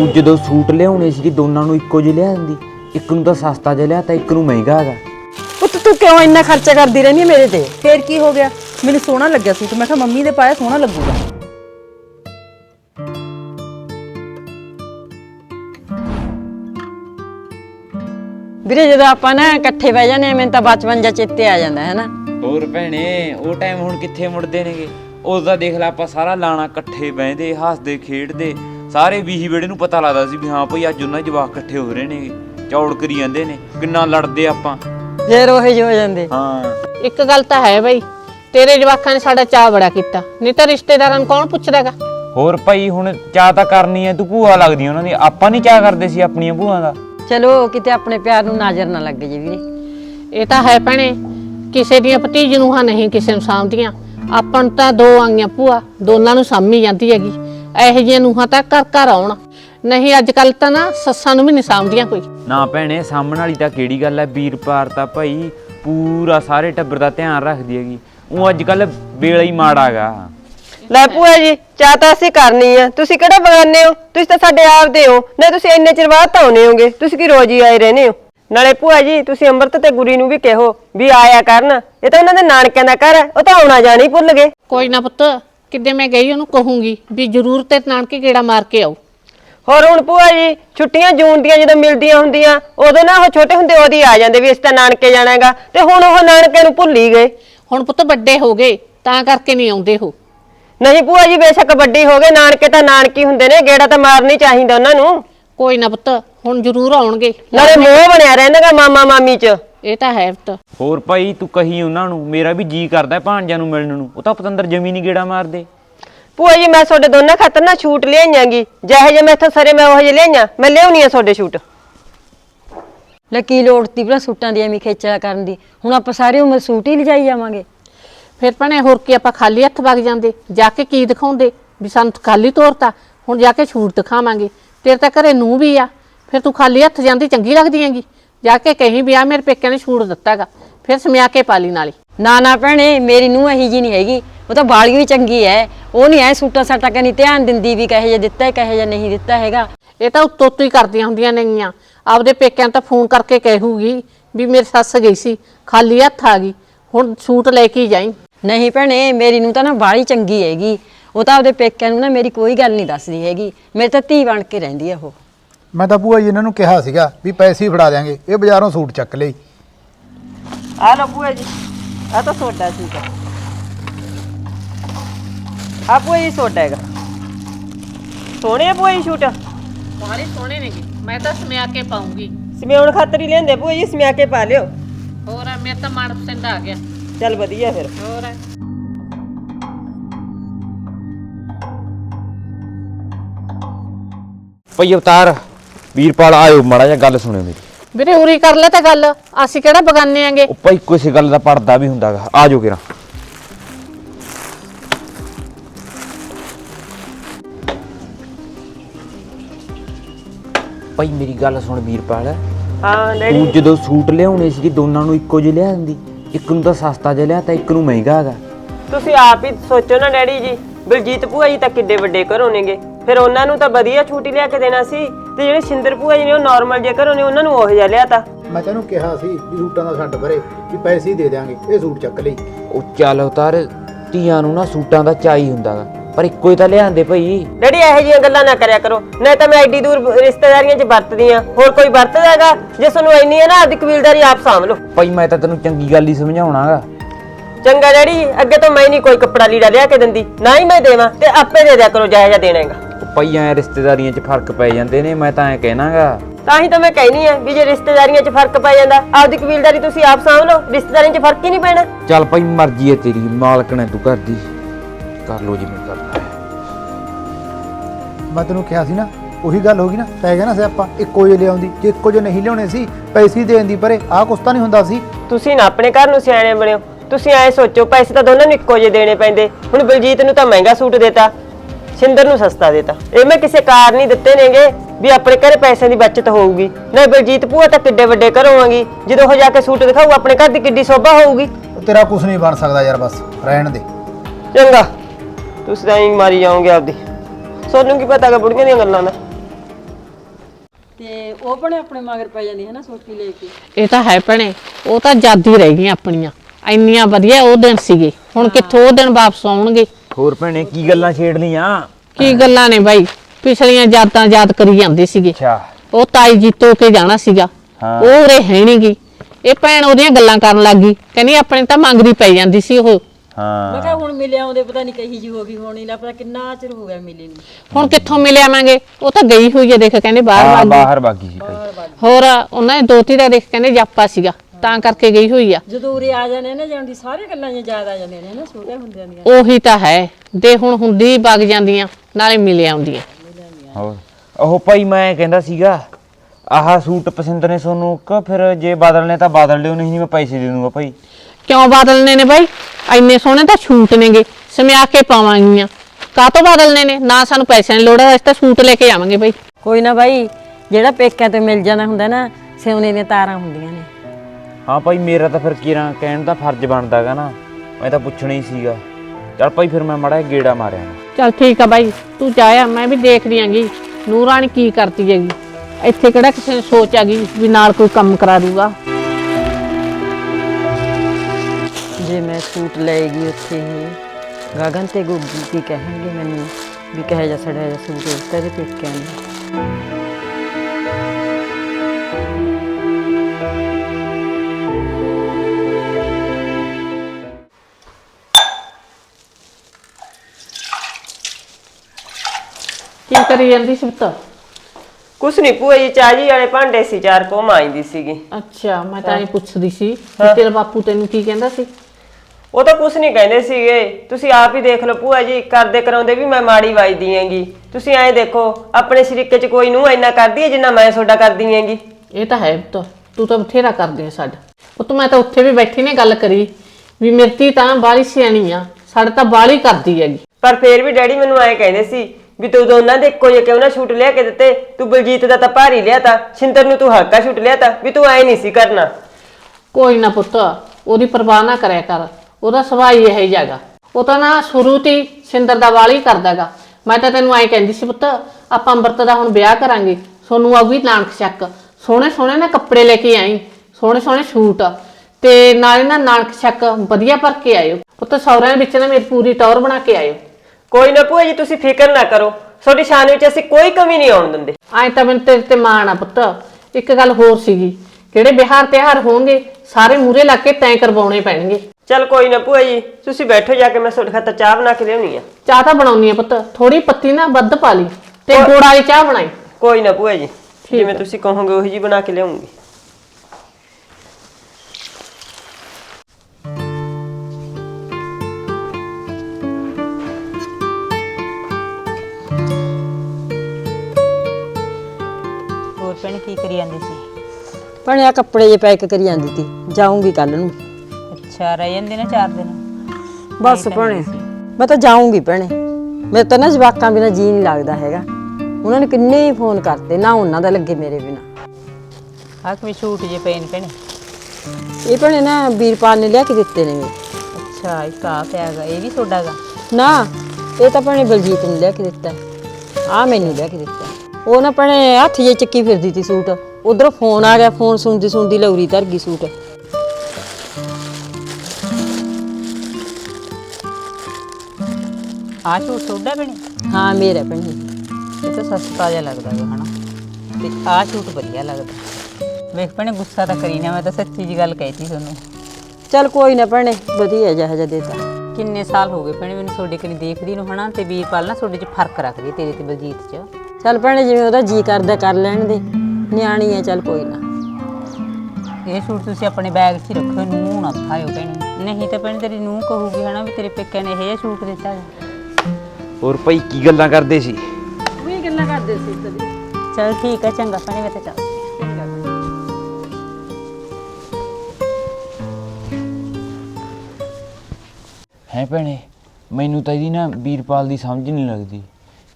ਤੂੰ ਜਦੋਂ ਸੂਟ ਲਿਆਉਣੇ ਸੀ ਦੋਨਾਂ ਨੂੰ ਇੱਕੋ ਜਿਹੇ ਲਿਆ ਦਿੰਦੀ ਇੱਕ ਨੂੰ ਤਾਂ ਸਸਤਾ ਜਿਹਾ ਲਿਆ ਤਾਂ ਇੱਕ ਨੂੰ ਮਹਿੰਗਾ ਹੈਗਾ। ਪੁੱਤ ਤੂੰ ਕਿਉਂ ਇੰਨਾ ਖਰਚਾ ਕਰਦੀ ਰਹਿੰਦੀ ਹੈ ਮੇਰੇ ਤੇ? ਫੇਰ ਕੀ ਹੋ ਗਿਆ? ਮੈਨੂੰ ਸੋਹਣਾ ਲੱਗਿਆ ਸੂਟ। ਮੈਂ ਕਿਹਾ ਮੰਮੀ ਦੇ ਪਾਇਆ ਸੋਹਣਾ ਲੱਗੂਗਾ। ਵੀਰੇ ਜਦੋਂ ਆਪਾਂ ਨਾ ਇਕੱਠੇ ਬਹਿ ਜਾਂਦੇ ਆ ਮੈਨੂੰ ਤਾਂ ਬਚਪਨ ਜਾਂ ਚੇਤੇ ਆ ਜਾਂਦਾ ਹੈ ਨਾ? ਹੋਰ ਭੈਣੇ ਉਹ ਟਾਈਮ ਹੁਣ ਕਿੱਥੇ ਮੁੜਦੇ ਨੇਗੇ? ਉਸਦਾ ਦੇਖ ਲੈ ਆਪਾਂ ਸਾਰਾ ਲਾਣਾ ਇਕੱਠੇ ਬਹਿੰਦੇ ਹੱਸਦੇ ਖੇਡਦੇ। ਸਾਰੇ ਬੀਹੀ ਵੇੜੇ ਨੂੰ ਪਤਾ ਲੱਗਦਾ ਸੀ ਵੀ ਹਾਂ ਭਈ ਅੱਜ ਉਹਨਾਂ ਜਵਾਕ ਇਕੱਠੇ ਹੋ ਰਹੇ ਨੇਗੇ ਚੌੜ ਕਰੀ ਜਾਂਦੇ ਨੇ ਕਿੰਨਾ ਲੜਦੇ ਆਪਾਂ। ਫੇਰ ਉਹ ਜਿਹੇ ਹੋ ਜਾਂਦੇ। ਹਾਂ। ਇੱਕ ਗੱਲ ਤਾਂ ਹੈ ਬਈ ਤੇਰੇ ਜਵਾਕਾਂ ਨੇ ਸਾਡਾ ਚਾਹ ਬੜਾ ਕੀਤਾ ਨਹੀਂ ਤਾਂ ਰਿਸ਼ਤੇਦਾਰਾਂ ਨੂੰ ਕੌਣ ਪੁੱਛਦਾਗਾ? ਹੋਰ ਭਾਈ ਹੁਣ ਚਾਹ ਤਾਂ ਕਰਨੀ ਐ ਤੂੰ ਭੂਆ ਲੱਗਦੀ ਉਹਨਾਂ ਦੀ ਆਪਾਂ ਨਹੀਂ ਚਾਹ ਕਰਦੇ ਸੀ ਆਪਣੀਆਂ ਭੂਆਂ ਦਾ। ਚਲੋ ਕਿਤੇ ਆਪਣੇ ਪਿਆਰ ਨੂੰ ਨਜ਼ਰ ਨਾ ਲੱਗ ਜੇ ਵੀਰੇ। ਇਹ ਤਾਂ ਹੈ ਭੈਣੇ ਕਿਸੇ ਦੀਆਂ ਭਤੀਜ ਨੂੰ ਹਾਂ ਨਹੀਂ ਕਿਸੇ ਨੂੰ ਸਾਂਭਦੀਆਂ ਆਪਾਂ ਨੂੰ ਤਾਂ ਦੋ ਆਈਆਂ ਭੂਆ ਦੋਨਾਂ ਨੂੰ ਸਾਂਭੀ ਜਾਂਦੀ ਹੈਗੀ। ਇਹੋ ਜਿਹੀਆਂ ਨੂੰਹਾਂ ਤਾਂ ਘਰ ਘਰ ਆਉਣ। ਨਹੀਂ ਅੱਜ ਕੱਲ ਤਾਂ ਨਾ ਸੱਸਾਂ ਨੂੰ ਵੀ ਨਹੀਂ ਸਾਂਭਦੀਆਂ ਕੋਈ। ਨਾ ਭੈਣੇ ਸਾਹਮਣ ਵਾਲੀ ਤਾਂ ਕਿਹੜੀ ਗੱਲ ਐ ਵੀਰਪਾਰ ਤਾਂ ਭਾਈ ਪੂਰਾ ਸਾਰੇ ਟੱਬਰ ਦਾ ਧਿਆਨ ਰੱਖਦੀ ਹੈਗੀ। ਉਹ ਅੱਜ ਕੱਲ ਵੇਲਾ ਹੀ ਮਾੜਾਗਾ ਲੈ ਭੂਆ ਜੀ ਚਾਹ ਤਾਂ ਅਸੀਂ ਕਰਨੀ ਆ। ਤੁਸੀਂ ਕਿਹੜਾ ਬਗਾਨੇ ਹੋ? ਤੁਸੀਂ ਤਾਂ ਸਾਡੇ ਆਪਦੇ ਹੋ। ਨਾ ਤੁਸੀਂ ਇੰਨੇ ਚਿਰ ਬਾਅਦ ਤਾਂ ਆਉਨੇ ਹੋਗੇ। ਤੁਸੀਂ ਕੀ ਰੋਜ਼ ਹੀ ਆਏ ਰਹਿੰਦੇ ਹੋ? ਨਾਲੇ ਭੂਆ ਜੀ ਤੁਸੀਂ ਅੰਮ੍ਰਿਤ ਤੇ ਗੁਰੀ ਨੂੰ ਵੀ ਕਹੋ ਵੀ ਆਇਆ ਕਰਨ। ਇਹ ਤਾਂ ਉਹਨਾਂ ਦੇ ਨਾਨਕਿਆਂ ਦਾ ਘਰ ਹੈ। ਉਹ ਤਾਂ ਆਉਣਾ ਜਾਣਾ ਹੀ ਭੁੱਲ ਗਏ। ਕੋਈ ਨਾ ਪੁੱਤ ਕਿੱਦੇ ਮੈਂ ਗਈ ਉਹਨੂੰ ਕਹੂੰਗੀ ਵੀ ਜ਼ਰੂਰ ਤੇ ਨਾਨਕੇ ਗੇੜਾ ਮਾਰ ਕੇ ਆਓ। ਹੋਰ ਹੁਣ ਭੂਆ ਜੀ ਛੁੱਟੀਆਂ ਜੂਨ ਦੀਆਂ ਜਦੋਂ ਮਿਲਦੀਆਂ ਹੁੰਦੀਆਂ ਉਦੋਂ ਨਾ ਉਹ ਛੋਟੇ ਹੁੰਦੇ ਉਹਦੀ ਆ ਜਾਂਦੇ ਵੀ ਅਸੀਂ ਤਾਂ ਨਾਨਕੇ ਜਾਣਾ ਹੈਗਾ ਤੇ ਹੁਣ ਉਹ ਨਾਨਕੇ ਨੂੰ ਭੁੱਲ ਹੀ ਗਏ। ਹੁਣ ਪੁੱਤ ਵੱਡੇ ਹੋ ਗਏ ਤਾਂ ਕਰਕੇ ਨਹੀਂ ਆਉਂਦੇ ਹੋ ਨਹੀਂ ਭੂਆ ਜੀ ਬੇਸ਼ੱਕ ਵੱਡੀ ਹੋ ਗਏ ਨਾਨਕੇ ਤਾਂ ਨਾਨਕੀ ਹੁੰਦੇ ਨੇ ਗੇੜਾ ਤਾਂ ਮਾਰਨੀ ਚਾਹੀਦਾ ਉਹਨਾਂ ਨੂੰ। ਕੋਈ ਨਾ ਪੁੱਤ ਹੁਣ ਜ਼ਰੂਰ ਆਉਣਗੇ। ਨਾਲੇ ਮੋਹ ਬਣਿਆ ਰਹਿੰਦਾਗਾ ਮਾਮਾ ਮਾਮੀ ਚ। ਇਹ ਤਾਂ ਹੈ ਪੁੱਤ ਹੋਰ ਭਾਈ ਤੂੰ ਕਹੀ ਉਹਨਾਂ ਨੂੰ ਮੇਰਾ ਵੀ ਜੀ ਕਰਦਾ ਭਾਂਜਿਆਂ ਨੂੰ ਮਿਲਣ ਨੂੰ। ਉਹ ਤਾਂ ਪਤੰਦਰ ਜਮੀ ਨਹੀਂ ਗੇੜਾ ਮਾਰਦੇ। ਭੂਆ ਜੀ ਮੈਂ ਤੁਹਾਡੇ ਦੋਨਾਂ ਖਾਤਰ ਨਾ ਛੂਟ ਲਿਆਈਆਂਗੀ। ਜਿਹੇ ਜੇ ਮੈਂ ਇੱਥੋਂ ਸਰੇ ਮੈਂ ਉਹ ਜਿਹੇ ਲਿਆਈਆਂ। ਮੈਂ ਲਿਆਉਣੀ ਆ ਤੁਹਾਡੇ ਛੂਟ। ਲੈ ਕੀ ਲੋੜ ਤੀ ਭਲਾ ਸੂਟਾਂ ਦੀ ਐਵੇਂ ਖੇਚਲਾ ਕਰਨ ਦੀ। ਹੁਣ ਆਪਾਂ ਸਾਰੀ ਉਮਰ ਸੂਟ ਹੀ ਲਿਜਾਈ ਜਾਵਾਂਗੇ। ਫਿਰ ਭੈਣੇ ਹੋਰ ਕੀ ਆਪਾਂ ਖਾਲੀ ਹੱਥ ਵਗ ਜਾਂਦੇ? ਜਾ ਕੇ ਕੀ ਦਿਖਾਉਂਦੇ? ਵੀ ਸਾਨੂੰ ਤਾਂ ਖਾਲੀ ਤੋਰਤਾ ਹੁਣ ਜਾ ਕੇ ਛੂਟ ਦਿਖਾਵਾਂਗੇ। ਤੇਰੇ ਤਾਂ ਘਰੇ ਨੂੰ ਵੀ ਆ। ਫਿਰ ਤੂੰ ਖਾਲੀ ਹੱਥ ਜਾਂਦੀ ਚੰਗੀ ਲੱਗਦੀ ਹੈਗੀ। ਜਾ ਕੇ ਕਹੀਂ ਵੀ ਆ ਮੇਰੇ ਪੇਕਿਆਂ ਨੇ ਛੂਟ ਦਿੱਤਾਗਾ ਫਿਰ ਸਮਿਆ ਕੇ ਪਾਲੀ ਨਾਲੀ। ਨਾ ਨਾ ਭੈਣੇ ਮੇਰੀ ਨੂੰ ਇਹੀ ਜੀ ਨਹੀਂ ਹੈਗੀ। ਉਹ ਤਾਂ ਬਾਲੀ ਵੀ ਚੰਗੀ ਐ। ਉਹ ਨਹੀਂ ਐ ਸੂਟਾਂ ਸਾਟਾਂ ਕਨੀ ਧਿਆਨ ਦਿੰਦੀ ਵੀ ਕਹੇ ਜੇ ਦਿੱਤਾ ਹੈ ਕਹੇ ਜੇ ਨਹੀਂ ਦਿੱਤਾ ਹੈਗਾ। ਇਹ ਤਾਂ ਉੱਤੋਂ ਉੱਤੋਂ ਹੀ ਕਰਦੀਆਂ ਹੁੰਦੀਆਂ ਨੇਗੀਆਂ। ਆਪਦੇ ਪੇਕਿਆਂ ਤਾਂ ਫੋਨ ਕਰਕੇ ਕਹੂਗੀ ਵੀ ਮੇਰੀ ਸੱਸ ਗਈ ਸੀ ਖਾਲੀ ਹੱਥ ਆ ਗਈ ਹੁਣ ਛੂਟ ਲੈ ਕੇ ਹੀ ਜਾਈਂ। ਨਹੀਂ ਭੈਣੇ ਮੇਰੀ ਨੂੰ ਤਾਂ ਨਾ ਬਾਲੀ ਚੰਗੀ ਹੈਗੀ। ਉਹ ਤਾਂ ਆਪਦੇ ਪੇਕਿਆਂ ਨੂੰ ਨਾ ਮੇਰੀ ਕੋਈ ਗੱਲ ਨਹੀਂ ਦੱਸਦੀ ਹੈਗੀ। ਮੇਰੇ ਤਾਂ ਧੀ ਬਣ ਕੇ ਰਹਿੰਦੀ ਆ ਉਹ। ਮੈਂ ਤਾਂ ਭੂਆ ਜੀ ਇਹਨਾਂ ਨੂੰ ਕਿਹਾ ਸੀਗਾ ਵੀ ਪੈਸੇ ਹੀ ਫੜਾ ਦਿਆਂਗੇ। ਇਹ ਬਾਜ਼ਾਰੋਂ ਸੂਟ ਚੱਕ ਲਈ ਆ ਲਓ ਭੂਆ ਜੀ। ਆ ਤਾਂ ਸੋਡਾ ਸੀਗਾ ਆ ਭੂਆ ਜੀ ਸੋਡਾ ਹੈਗਾ। ਸੋਹਣੇ ਆ ਭੂਆ ਜੀ ਛੂਟ ਬਾਹਲੀ ਸੋਹਣੇ ਨੇਗੇ। ਮੈਂ ਤਾਂ ਸਮਿਆ ਕੇ ਪਾਉਂਗੀ। ਸਮਿਆਉਣ ਖਾਤਰ ਹੀ ਲੈਂਦੇ ਭੂਆ ਜੀ ਸਮਿਆ ਕੇ ਪਾ ਲਿਓ। ਹੋਰ ਮੇਰੇ ਤਾਂ ਮਨ ਪਸੰਦ ਆ ਗਿਆ। ਚੱਲ ਵਧੀਆ ਫਿਰ। ਹੋਰ ਭਾਈ ਅਵਤਾਰ ਵੀਰਪਾਲ ਆਇਓ ਮਾੜਾ ਜਿਹਾ ਗੱਲ ਸੁਣਿਓ ਮੇਰੀ। ਵੀਰੇ ਉਰੀ ਕਰ ਲੈ ਤਾਂ ਗੱਲ। ਅਸੀਂ ਕਿਹੜਾ ਬਗਾਨੇ ਆਂਗੇ? ਉਹ ਭਾਈ ਕਿਸੇ ਗੱਲ ਦਾ ਪਰਦਾ ਵੀ ਹੁੰਦਾਗਾ ਆ ਜਾਓ ਕਿਰਾ। ਭਾਈ ਮੇਰੀ ਗੱਲ ਸੁਣ ਵੀਰਪਾਲ। ਹਾਂ ਡੈਡੀ। ਤੂੰ ਜਦੋਂ ਸੂਟ ਲਿਆਉਣੇ ਸੀ ਦੋਨਾਂ ਨੂੰ ਇੱਕੋ ਜਿਹੇ ਲਿਆ ਦਿੰਦੀ ਇੱਕ ਨੂੰ ਤਾਂ ਸਸਤਾ ਜਿਹਾ ਲਿਆ ਤਾਂ ਇੱਕ ਨੂੰ ਮਹਿੰਗਾ ਹੈਗਾ ਤੁਸੀਂ ਆਪ ਹੀ ਸੋਚੋ ਨਾ ਡੈਡੀ ਜੀ। ਬਲਜੀਤ ਭੂਆ ਜੀ ਤਾਂ ਕਿੱਡੇ ਵੱਡੇ ਘਰੋਂ ਨੇਗੇ। ਫਿਰ ਉਹਨਾਂ ਨੂੰ ਤਾਂ ਵਧੀਆ ਛੂਟੀ ਲਿਆ ਕੇ ਦੇਣਾ ਸੀ ਤੇ ਜਿਹੜੇ ਸ਼ਿੰਦਰ ਭੂਆ ਜੀ ਨੇ ਉਹ ਨਾਰਮਲ ਜੇ ਘਰੋਂ ਨੇ ਉਹਨਾਂ ਨੂੰ ਉਹ ਜਿਹਾ ਲਿਆ ਤਾ ਮੈਂ ਤੈਨੂੰ ਕਿਹਾ ਸੀ ਵੀ ਸੂਟਾਂ ਦਾ ਛੱਡ ਪਰੇ ਵੀ ਪੈਸੇ ਹੀ ਦੇ ਦਿਆਂਗੇ ਇਹ ਸੂਟ ਚੱਕ ਲਈ। ਉਹ ਚੱਲ ਅਵਤਾਰ ਧੀਆਂ ਨੂੰ ਨਾ ਸੂਟਾਂ ਦਾ ਚਾਈ ਹੁੰਦਾਗਾ ਪਰ ਇੱਕੋ ਹੀ ਤਾਂ ਲਿਆਂਦੇ ਭਾਈ। ਡੈਡੀ ਇਹੋ ਜਿਹੀਆਂ ਗੱਲਾਂ ਨਾ ਕਰਿਆ ਕਰੋ। ਨਹੀਂ ਤਾਂ ਮੈਂ ਐਡੀ ਦੂਰ ਰਿਸ਼ਤੇਦਾਰੀਆਂ 'ਚ ਵਰਤਦੀ ਆ। ਹੋਰ ਕੋਈ ਵਰਤਦਾ ਹੈਗਾ ਜੇ ਤੁਹਾਨੂੰ ਇੰਨੀ ਹੈ ਨਾ ਆਪਦੀ ਕਬੀਲਦਾਰੀ ਆਪ ਸਾਂਭ ਲਓ। ਭਾਈ ਮੈਂ ਤਾਂ ਤੈਨੂੰ ਚੰਗੀ ਗੱਲ ਹੀ ਸਮਝਾਉਣਾਗਾ ਚੰਗਾ ਡੈਡੀ ਅੱਗੇ ਤੋਂ ਮੈਂ ਨਹੀਂ ਕੋਈ ਕੱਪੜਾ ਲੀੜਾ ਲਿਆ ਕੇ ਦਿੰਦੀ। ਨਾ ਹੀ ਮੈਂ ਦੇਵਾਂ ਤੇ ਆਪੇ ਦੇ ਦਿਆ ਕਰੋ ਜਾਇ ਜਾ ਦੇਣਾ ਹੈਗਾ। ਭਾਈ ਐ ਰਿਸ਼ਤੇਦਾਰੀਆਂ 'ਚ ਫ਼ਰਕ ਪੈ ਜਾਂਦੇ ਨੇ ਮੈਂ ਤਾਂ ਐ ਕਹਿਣਾਗਾ। ਤਾਂ ਹੀ ਤਾਂ ਮੈਂ ਕਹਿਨੀ ਆ ਵੀ ਜੇ ਰਿਸ਼ਤੇਦਾਰੀਆਂ 'ਚ ਫ਼ਰਕ ਪੈ ਜਾਂਦਾ ਆਪਦੀ ਕਬੀਲਦਾਰੀ ਤੁਸੀਂ ਆਪ ਸਾਂਭ ਲਓ ਰਿਸ਼ਤੇਦਾਰੀਆਂ 'ਚ ਫ਼ਰਕ ਹੀ ਨਹੀਂ ਪੈਣਾ। ਚੱਲ ਭਾਈ ਮਰਜ਼ੀ ਹੈ ਤੇਰੀ ਮਾਲਕ ਨੇ ਤੂੰ ਕਰਦੀ। ਕਰ ਲੋ ਜਿਵੇਂ ਕਰਨਾ ਹੈ। ਮੈਂ ਤੈਨੂੰ ਕਿਹਾ ਸੀ ਨਾ ਉਹੀ ਗੱਲ ਹੋ ਗਈ ਨਾ ਪੈ ਗਿਆ ਨਾ ਸਿਆਪਾ ਇੱਕੋ ਜਿਹੇ ਲਿਆਉਂਦੀ ਜੇ ਇੱਕੋ ਜਿਹੇ ਨਹੀਂ ਲਿਆਉਣੇ ਸੀ ਪੈਸੇ ਦੇਣ ਦੀ ਪਰੇ ਆਹ ਕੁਛ ਤਾਂ ਨਹੀਂ ਹੁੰਦਾ ਸੀ। ਤੁਸੀਂ ਨਾ ਆਪਣੇ ਘਰ ਨੂੰ ਸਿਆਣੇ ਬਣਿਓ ਤੁਸੀਂ ਐ ਸੋਚੋ ਪੈਸੇ ਤਾਂ ਦੋਨਾਂ ਨੂੰ ਇੱਕੋ ਜਿਹੇ ਦੇਣੇ ਪੈਂਦੇ ਹੁਣ ਬਲਜੀਤ ਨੂੰ ਤਾਂ ਮਹਿੰਗਾ ਸੂਟ ਦੇਤਾ। ਸਿੰਦਰ ਨੂੰ ਸਸਤਾ ਦੇਤਾ। ਇਹ ਮੈਂ ਕਿਸੇ ਕਾਰ ਨਹੀਂ ਦਿੱਤੇ ਨੇਗੇ ਵੀ ਆਪਣੇ ਘਰੇ ਪੈਸਿਆਂ ਦੀ ਬਚਤ ਹੋਊਗੀ। ਨਾ ਬਲਜੀਤ ਭੂਆ ਤਾਂ ਕਿੱਡੇ ਵੱਡੇ ਘਰੋਂ ਜਦੋਂ ਉਹ ਜਾ ਕੇ ਸੂਟ ਦਿਖਾਊ ਆਪਣੇ ਘਰ ਦੀ ਕਿੱਡੀ ਸੋਭਾ ਹੋਊਗੀ। ਉਹ ਤੇਰਾ ਕੁਛ ਨਹੀਂ ਬਣ ਸਕਦਾ ਯਾਰ ਬਸ ਰਹਿਣ ਦੇ। ਚੰਗਾ ਤੁਸੀਂ ਤਾਂ ਮਾਰੀ ਜਾਓਗੇ ਆਪਦੀ। ਸੋਨੂੰ ਕੀ ਪਤਾਗਾ ਬੁੜੀਆਂ ਦੀਆਂ ਗੱਲਾਂ ਦਾ। ਤੇ ਉਹ ਬਣੇ ਆਪਣੇ ਮਗਰ ਪੈ ਜਾਂਦੀ ਹੈ ਨਾ ਸੋਟੀ ਲੈ ਕੇ? ਇਹ ਤਾਂ ਹੈ ਭੈਣੇ ਉਹ ਤਾਂ ਜਾਦੀ ਰਹਿ ਗਈਆਂ ਆਪਣੀਆਂ। ਇੰਨੀਆਂ ਵਧੀਆ ਉਹ ਦਿਨ ਸੀਗੇ ਹੁਣ ਕਿੱਥੋਂ ਉਹ ਦਿਨ ਵਾਪਸ ਆਉਣਗੇ? ਹੋਰ ਭੈਣੇ ਕੀ ਗੱਲਾਂ ਛੇੜ ਲੀਆਂ ਕੀ ਗੱਲਾਂ ਨੇ ਬਾਈ? ਪਿਛਲੀਆਂ ਯਾਦਾਂ ਯਾਦ ਕਰੀ ਜਾਂਦੇ ਸੀਗੇ। ਅੱਛਾ। ਉਹ ਤਾਈ ਜੀਤੋ ਕੇ ਜਾਣਾ ਸੀਗਾ। ਹਾਂ। ਉਹ ਉਰੇ ਹੈ ਨੀ ਗੀ। ਇਹ ਭੈਣ ਉਹਦੀਆਂ ਗੱਲਾਂ ਕਰਨ ਲੱਗ ਗਈ। ਕਹਿੰਦੀ ਆਪਣੇ ਤਾਂ ਮੰਗਦੀ ਪਈ ਜਾਂਦੀ ਸੀ ਉਹ। ਮੈਂ ਹਾਂ ਕਿਹਾ ਹੁਣ ਮਿਲਿਆ ਉਹਦੇ ਪਤਾ ਨਹੀਂ ਕਹੀ ਜੀ ਹੋ ਗਈ ਹੋਣੀ ਨਾ ਪਤਾ ਕਿੰਨਾ ਚਿਰ ਹੋ ਗਿਆ ਮਿਲੇ ਨੂੰ। ਹੁਣ ਕਿੱਥੋਂ ਮਿਲ ਆਵਾਂਗੇ ਉਹ ਤਾਂ ਗਈ ਹੋਈ ਹੈ ਦੇਖ ਕਹਿੰਦੇ ਬਾਹਰ ਹਾਂ ਬਾਹਰ ਬਾਗੀ ਸੀ ਭਾਈ। ਹੋਰ ਉਹਨਾਂ ਦੇ ਦੋਤੀ ਦਾ ਦੇਖ ਕਹਿੰਦੇ ਜਾਪਾ ਸੀਗਾ। ਤਾਂ ਕਰਕੇ ਗਈ ਹੋਈ ਆ। ਜਦੋਂ ਉਰੇ ਆ ਜਾਂਦੇ ਨੇ ਜਾਂਦੀ ਸਾਰੇ ਗੱਲਾਂ ਜਿਹੀਆਂ ਯਾਦ ਆ ਜਾਂਦੀਆਂ ਨੇ ਨਾ ਛੋਟੇ ਹੁੰਦਿਆਂ ਦੀਆਂ। ਉਹੀ ਤਾਂ ਹੈ। ਦੇ ਹੁਣ ਹੁੰਦੀ ਵਗ ਜਾਂਦੀਆਂ ਨਾਲੇ ਮਿਲ ਆਉਂਦੀਆਂ। ਹੋਰ। ਉਹ ਭਾਈ ਮੈਂ ਕਹਿੰਦਾ ਸੀਗਾ ਆਹ ਸੂਟ ਪਸੰਦ ਨੇ ਤੁਹਾਨੂੰ ਕਿ ਫਿਰ ਜੇ ਬਦਲਨੇ ਤਾਂ ਬਦਲ ਲਿਓ ਨਹੀਂ ਮੈਂ ਪੈਸੇ ਦੇ ਦੂੰਗਾ ਭਾਈ। ਕਿਉਂ ਬਦਲਨੇ ਨੇ ਬਾਈ ਇੰਨੇ ਸੋਹਣੇ ਤਾਂ ਛੂਟ ਨੇਗੇ ਸਮਿਆ ਕੇ ਪਾਵਾਂਗੀਆਂ। ਕਾਹਤੋਂ ਬਦਲਨੇ ਨੇ? ਨਾ ਸਾਨੂੰ ਪੈਸਿਆਂ ਦੀ ਲੋੜ ਹੈ ਅਸੀਂ ਤਾਂ ਸੂਟ ਲੈ ਕੇ ਆਵਾਂਗੇ ਬਾਈ ਕੋਈ ਨਾ ਬਾਈ ਜਿਹੜਾ ਪੇਕਿਆਂ ਤੇ ਮਿਲ ਜਾਣਾ ਹੁੰਦਾ ਨਾ ਸਿਉਨੇ ਦੀਆਂ ਤਾਰਾਂ ਹੁੰਦੀਆਂ ਨੇ। ਹਾਂ ਭਾਈ ਮੇਰਾ ਤਾਂ ਫਿਰ ਕੀਰਾਂ ਕਹਿਣ ਦਾ ਫਰਜ਼ ਬਣਦਾਗਾ ਨਾ। ਮੈਂ ਤਾਂ ਪੁੱਛਣਾ ਹੀ ਸੀਗਾ। ਚੱਲ ਭਾਈ ਫਿਰ ਮੈਂ ਮੜਾ ਗੇੜਾ ਮਾਰਿਆ। ਚੱਲ ਠੀਕ ਆ ਬਾਈ ਤੂੰ ਜਾਇਆ ਮੈਂ ਵੀ ਦੇਖ ਦਿਆਂਗੀ ਨੂਰਾਨੀ ਕੀ ਕਰਦੀ ਹੈਗੀ? ਇੱਥੇ ਕਿਹੜਾ ਕਿਸੇ ਨੇ ਸੋਚ ਆ ਗਈ ਵੀ ਨਾਲ ਕੋਈ ਕੰਮ ਕਰਾ ਦੂਗਾ? ਜੇ ਮੈਂ ਸੂਟ ਲਏਗੀ ਉੱਥੇ ਹੀ ਗਗਨ ਤੇ ਗੁੱਗੀ ਕੀ ਕਹਿਣਗੇ ਮੈਨੂੰ? ਵੀ ਕਹੇ ਜਾ ਸੜਿਆ ਜਾ ਸੂਟ ਦਿੱਤਾ ਤੇ ਪੇਕਿਆਂ ਨੇ। ਕੀ ਕਰੀ ਜਾਂਦੀ ਸੀ ਪੁੱਤ? ਕੁਛ ਨਹੀਂ ਭੂਆ ਜੀ ਚਾਹ ਜੀ ਵਾਲੇ ਭਾਂਡੇ ਸੀ ਚਾਰ ਕੋ ਮਾਂਜਦੀ ਸੀਗੀ। ਅੱਛਾ ਮੈਂ ਤਾਂ ਇਹ ਪੁੱਛਦੀ ਸੀ ਵੀ ਤੇਰਾ ਬਾਪੂ ਤੈਨੂੰ ਕੀ ਕਹਿੰਦਾ ਸੀ? ਉਹ ਤਾਂ ਕੁਛ ਨਹੀਂ ਕਹਿੰਦੇ ਸੀਗੇ। ਤੁਸੀਂ ਆਪ ਹੀ ਦੇਖ ਲਓ ਭੂਆ ਜੀ ਕਰਦੇ ਕਰਾਉਂਦੇ ਵੀ ਮੈਂ ਮਾੜੀ ਵੱਜਦੀ ਹੈਗੀ। ਤੁਸੀਂ ਐਂ ਦੇਖੋ ਆਪਣੇ ਸ਼ਰੀਕੇ 'ਚ ਕੋਈ ਨੂੰ ਇੰਨਾ ਕਰਦੀ ਹੈ ਜਿੰਨਾ ਮੈਂ ਤੁਹਾਡਾ ਕਰਦੀ ਹੈਗੀ। ਇਹ ਤਾਂ ਹੈ ਪੁੱਤ ਤੂੰ ਤਾਂ ਬਥੇਰਾ ਕਰਦੀ ਆ ਸਾਡਾ। ਪੁੱਤ ਮੈਂ ਤਾਂ ਉੱਥੇ ਵੀ ਬੈਠੀ ਨੇ ਗੱਲ ਕਰੀ ਵੀ ਮਿਰਤੀ ਤਾਂ ਬਾਲੀ ਸਿਆਣੀ ਆ ਸਾਡੇ ਤਾਂ ਬਾਲੀ ਕਰਦੀ ਹੈਗੀ। ਪਰ ਫੇਰ ਵੀ ਡੈਡੀ ਮੈਨੂੰ ਐਂ ਕਹਿੰਦੇ ਸੀ ਵੀ ਤੂੰ ਦੋਨਾਂ ਦੇ ਇੱਕੋ ਜਿਹੇ ਕਿਉਂ ਨਾ ਸ਼ੂਟ ਲਿਆ ਕੇ ਦਿੱਤੇ? ਤੂੰ ਬਲਜੀਤ ਦਾ ਤਾਂ ਭਾਰੀ ਲਿਆ ਤਾ ਛਿੰਦਰ ਨੂੰ ਤੂੰ ਹਲਕਾ ਸ਼ੂਟ ਲਿਆ ਤਾ, ਵੀ ਤੂੰ ਐਂ ਨਹੀਂ ਸੀ ਕਰਨਾ। ਕੋਈ ਨਾ ਪੁੱਤ, ਉਹਦੀ ਪਰਵਾਹ ਨਾ ਕਰਿਆ ਕਰ, ਉਹਦਾ ਸੁਭਾਅ ਹੀ ਇਹ ਜਾਗਾ ਉਹ ਤਾਂ ਨਾ ਸ਼ੁਰੂ ਤੋਂ ਹੀ ਸਿੰਦਰ ਦਾ ਵਾਲੀ ਕਰਦਾਗਾ ਮੈਂ ਤਾਂ ਤੈਨੂੰ ਐਂ ਕਹਿੰਦੀ ਸੀ ਪੁੱਤ, ਆਪਾਂ ਅੰਮ੍ਰਿਤ ਦਾ ਹੁਣ ਵਿਆਹ ਕਰਾਂਗੇ, ਸੋਨੂੰ ਆਊਗੀ ਨਾਨਕ ਚੱਕ ਸੋਹਣੇ ਸੋਹਣੇ ਨਾ ਕੱਪੜੇ ਲੈ ਕੇ ਆਈ ਸੋਹਣੇ ਸੋਹਣੇ ਸੂਟ। ਤੇ ਨਾਲੇ ਨਾ ਨਾਨਕ ਚੱਕ ਵਧੀਆ ਭਰ ਕੇ ਆਇਓ। ਪੁੱਤ, ਸਹੁਰਿਆਂ ਦੇ ਵਿੱਚ ਨਾ ਮੇਰੀ ਪੂਰੀ ਟੌਰ ਬਣਾ ਕੇ ਆਇਓ। ਕੋਈ ਨਾ ਭੂਆ ਜੀ ਤੁਸੀਂ ਫਿਕਰ ਨਾ ਕਰੋ। ਤੁਹਾਡੀ ਸ਼ਾਨ ਵਿੱਚ ਅਸੀਂ ਕੋਈ ਕਮੀ ਨਹੀਂ ਆਉਣ ਦਿੰਦੇ। ਐ ਤਾਂ ਮੈਨੂੰ ਤੇਰੇ ਤੇ ਮਾਣ ਆ ਪੁੱਤ। ਇੱਕ ਗੱਲ ਹੋਰ ਸੀਗੀ ਕਿਹੜੇ ਬਿਹਾਰ ਤਿਉਹਾਰ ਹੋਣਗੇ ਸਾਰੇ ਮੂਰੇ ਲਾ ਕੇ ਤੈਂ ਕਰਵਾਉਣੇ ਪੈਣਗੇ। ਚੱਲ ਕੋਈ ਨਾ ਭੂਆ ਜੀ ਤੁਸੀਂ ਬੈਠੋ ਜਾ ਕੇ ਮੈਂ ਤੁਹਾਡੇ ਖਾਤਰ ਚਾਹ ਬਣਾ ਕੇ ਲਿਆਉਣੀ ਆ। ਚਾਹ ਤਾਂ ਬਣਾਉਣੀ ਆ ਪੁੱਤ ਥੋੜੀ ਪੱਤੀ ਨਾ ਵੱਧ ਪਾ ਲਈ ਤੇ ਗੁੜ ਵਾਲੀ ਚਾਹ ਬਣਾਈ। ਕੋਈ ਨਾ ਭੂਆ ਜੀ ਜਿਵੇਂ ਤੁਸੀਂ ਕਹੋਗੇ ਉਹੀ ਜੀ ਬਣਾ ਕੇ ਲਿਆਉਂਗੀ। ਭੈਣ ਕੀ ਕਰੀ ਜਾਂਦੀ ਸੀ? ਭਣੇ ਆ ਕੱਪੜੇ ਜੇ ਪੈਕ ਕਰੀ ਜਾਂਦੀ ਤੀ। ਜਾਊਂਗੀ ਕੱਲ ਨੂੰ। ਅੱਛਾ ਰਹਿ ਜਾਂਦੇ ਨੇ ਚਾਰ ਦਿਨ। ਬਸ ਭਣੇ ਮੈਂ ਤਾਂ ਜਾਊਂਗੀ ਭਣੇ। ਮੇਰੇ ਤਾਂ ਨਾ ਜਵਾਕਾਂ ਬਿਨਾ ਜੀ ਨਹੀਂ ਲੱਗਦਾ ਹੈਗਾ। ਉਹਨਾਂ ਨੇ ਕਿੰਨੇ ਹੀ ਫੋਨ ਕਰਤੇ ਨਾ ਉਹਨਾਂ ਦਾ ਲੱਗੇ ਮੇਰੇ ਬਿਨਾ। ਆਹ ਕੋਈ ਛੂਟ ਜੇ ਨੇ ਭੈਣੇ। ਇਹ ਭਣੇ ਨਾ ਵੀਰਪਾਲ ਨੇ ਲਿਆ ਕੇ ਦਿੱਤੇ ਨੇ। ਮੇਰੇ ਅੱਛਾ ਇੱਕ ਆ ਪਿਆਗਾ ਇਹ ਵੀ ਤੁਹਾਡਾਗਾ ਨਾ ਇਹ ਤਾਂ ਭਣੇ ਬਲਜੀਤ ਨੇ ਲਿਆ ਕੇ ਦਿੱਤਾ। ਆ ਮੈਨੂੰ ਲਿਆ ਕੇ ਦਿੱਤਾ। ਉਹ ਨਾ ਭਣੇ ਹੱਥ ਜੇ ਚੱਕੀ ਫਿਰਦੀ ਤੀ ਸੂਟ। ਉਧਰੋਂ ਫੋਨ ਆ ਗਿਆ ਫੋਨ ਸੁਣਦੀ ਸੁਣਦੀ ਲੌਰੀ ਧਰ ਗਈ ਸੂਟ। ਆ ਛੂਟ ਤੁਹਾਡਾ ਭੈਣੇ? ਹਾਂ ਮੇਰਾ ਭਣੇ। ਇਹ ਤਾਂ ਸਸਤਾ ਜਿਹਾ ਲੱਗਦਾ ਹੈ ਹਨਾ? ਤੇ ਆ ਛੂਟ ਵਧੀਆ ਲੱਗਦਾ। ਵੇਖ ਭੈਣੇ ਗੁੱਸਾ ਤਾਂ ਕਰੀ ਨਾ ਮੈਂ ਤਾਂ ਸੱਚੀ ਜੀ ਗੱਲ ਕਹਿਤੀ ਤੁਹਾਨੂੰ। ਚੱਲ ਕੋਈ ਨਾ ਭਣੇ ਵਧੀਆ ਜਿਹਾ ਜਿਹਾ ਦੇਤਾ ਕਿੰਨੇ ਸਾਲ ਹੋ ਗਏ ਭੈਣੇ ਮੈਨੂੰ ਤੁਹਾਡੇ ਕਨੀ ਦੇਖਦੀ ਨੂੰ ਹਨਾ? ਤੇ ਵੀਰਪਾਲ ਨਾ ਤੁਹਾਡੇ 'ਚ ਫ਼ਰਕ ਰੱਖਦੀ ਤੇਰੇ ਤੇ ਬਲਜੀਤ 'ਚ। ਚੱਲ ਭੈਣੇ ਜਿਵੇਂ ਉਹਦਾ ਜੀ ਕਰਦਾ ਕਰ ਲੈਣ ਦੇ। ਨਿਆਣੀ ਆ ਚੱਲ ਕੋਈ ਨਾ। ਇਹ ਸੂਟ ਤੁਸੀਂ ਆਪਣੇ ਬੈਗ 'ਚ ਹੀ ਰੱਖੋ ਨੂੰ ਨਾ ਦਿਖਾਇਓ ਭੈਣੇ। ਨਹੀਂ ਤਾਂ ਭੈਣੇ ਤੇਰੀ ਨੂੰ ਕਹੂਗੀ ਹਨਾ ਵੀ ਤੇਰੇ ਪੇਕਿਆਂ ਨੇ ਇਹ ਜਿਹਾ ਸੂਟ ਦਿੱਤਾ ਹੈ। ਹੋਰ ਭਾਈ ਕੀ ਗੱਲਾਂ ਕਰਦੇ ਸੀ? ਚਲ ਠੀਕ ਹੈ ਚੰਗਾ ਭੈਣੇ ਮੈਂ ਤਾਂ ਚੱਲ। ਹੈ ਭੈਣੇ ਮੈਨੂੰ ਤਾਂ ਇਹਦੀ ਨਾ ਵੀਰਪਾਲ ਦੀ ਸਮਝ ਨਹੀਂ ਲੱਗਦੀ।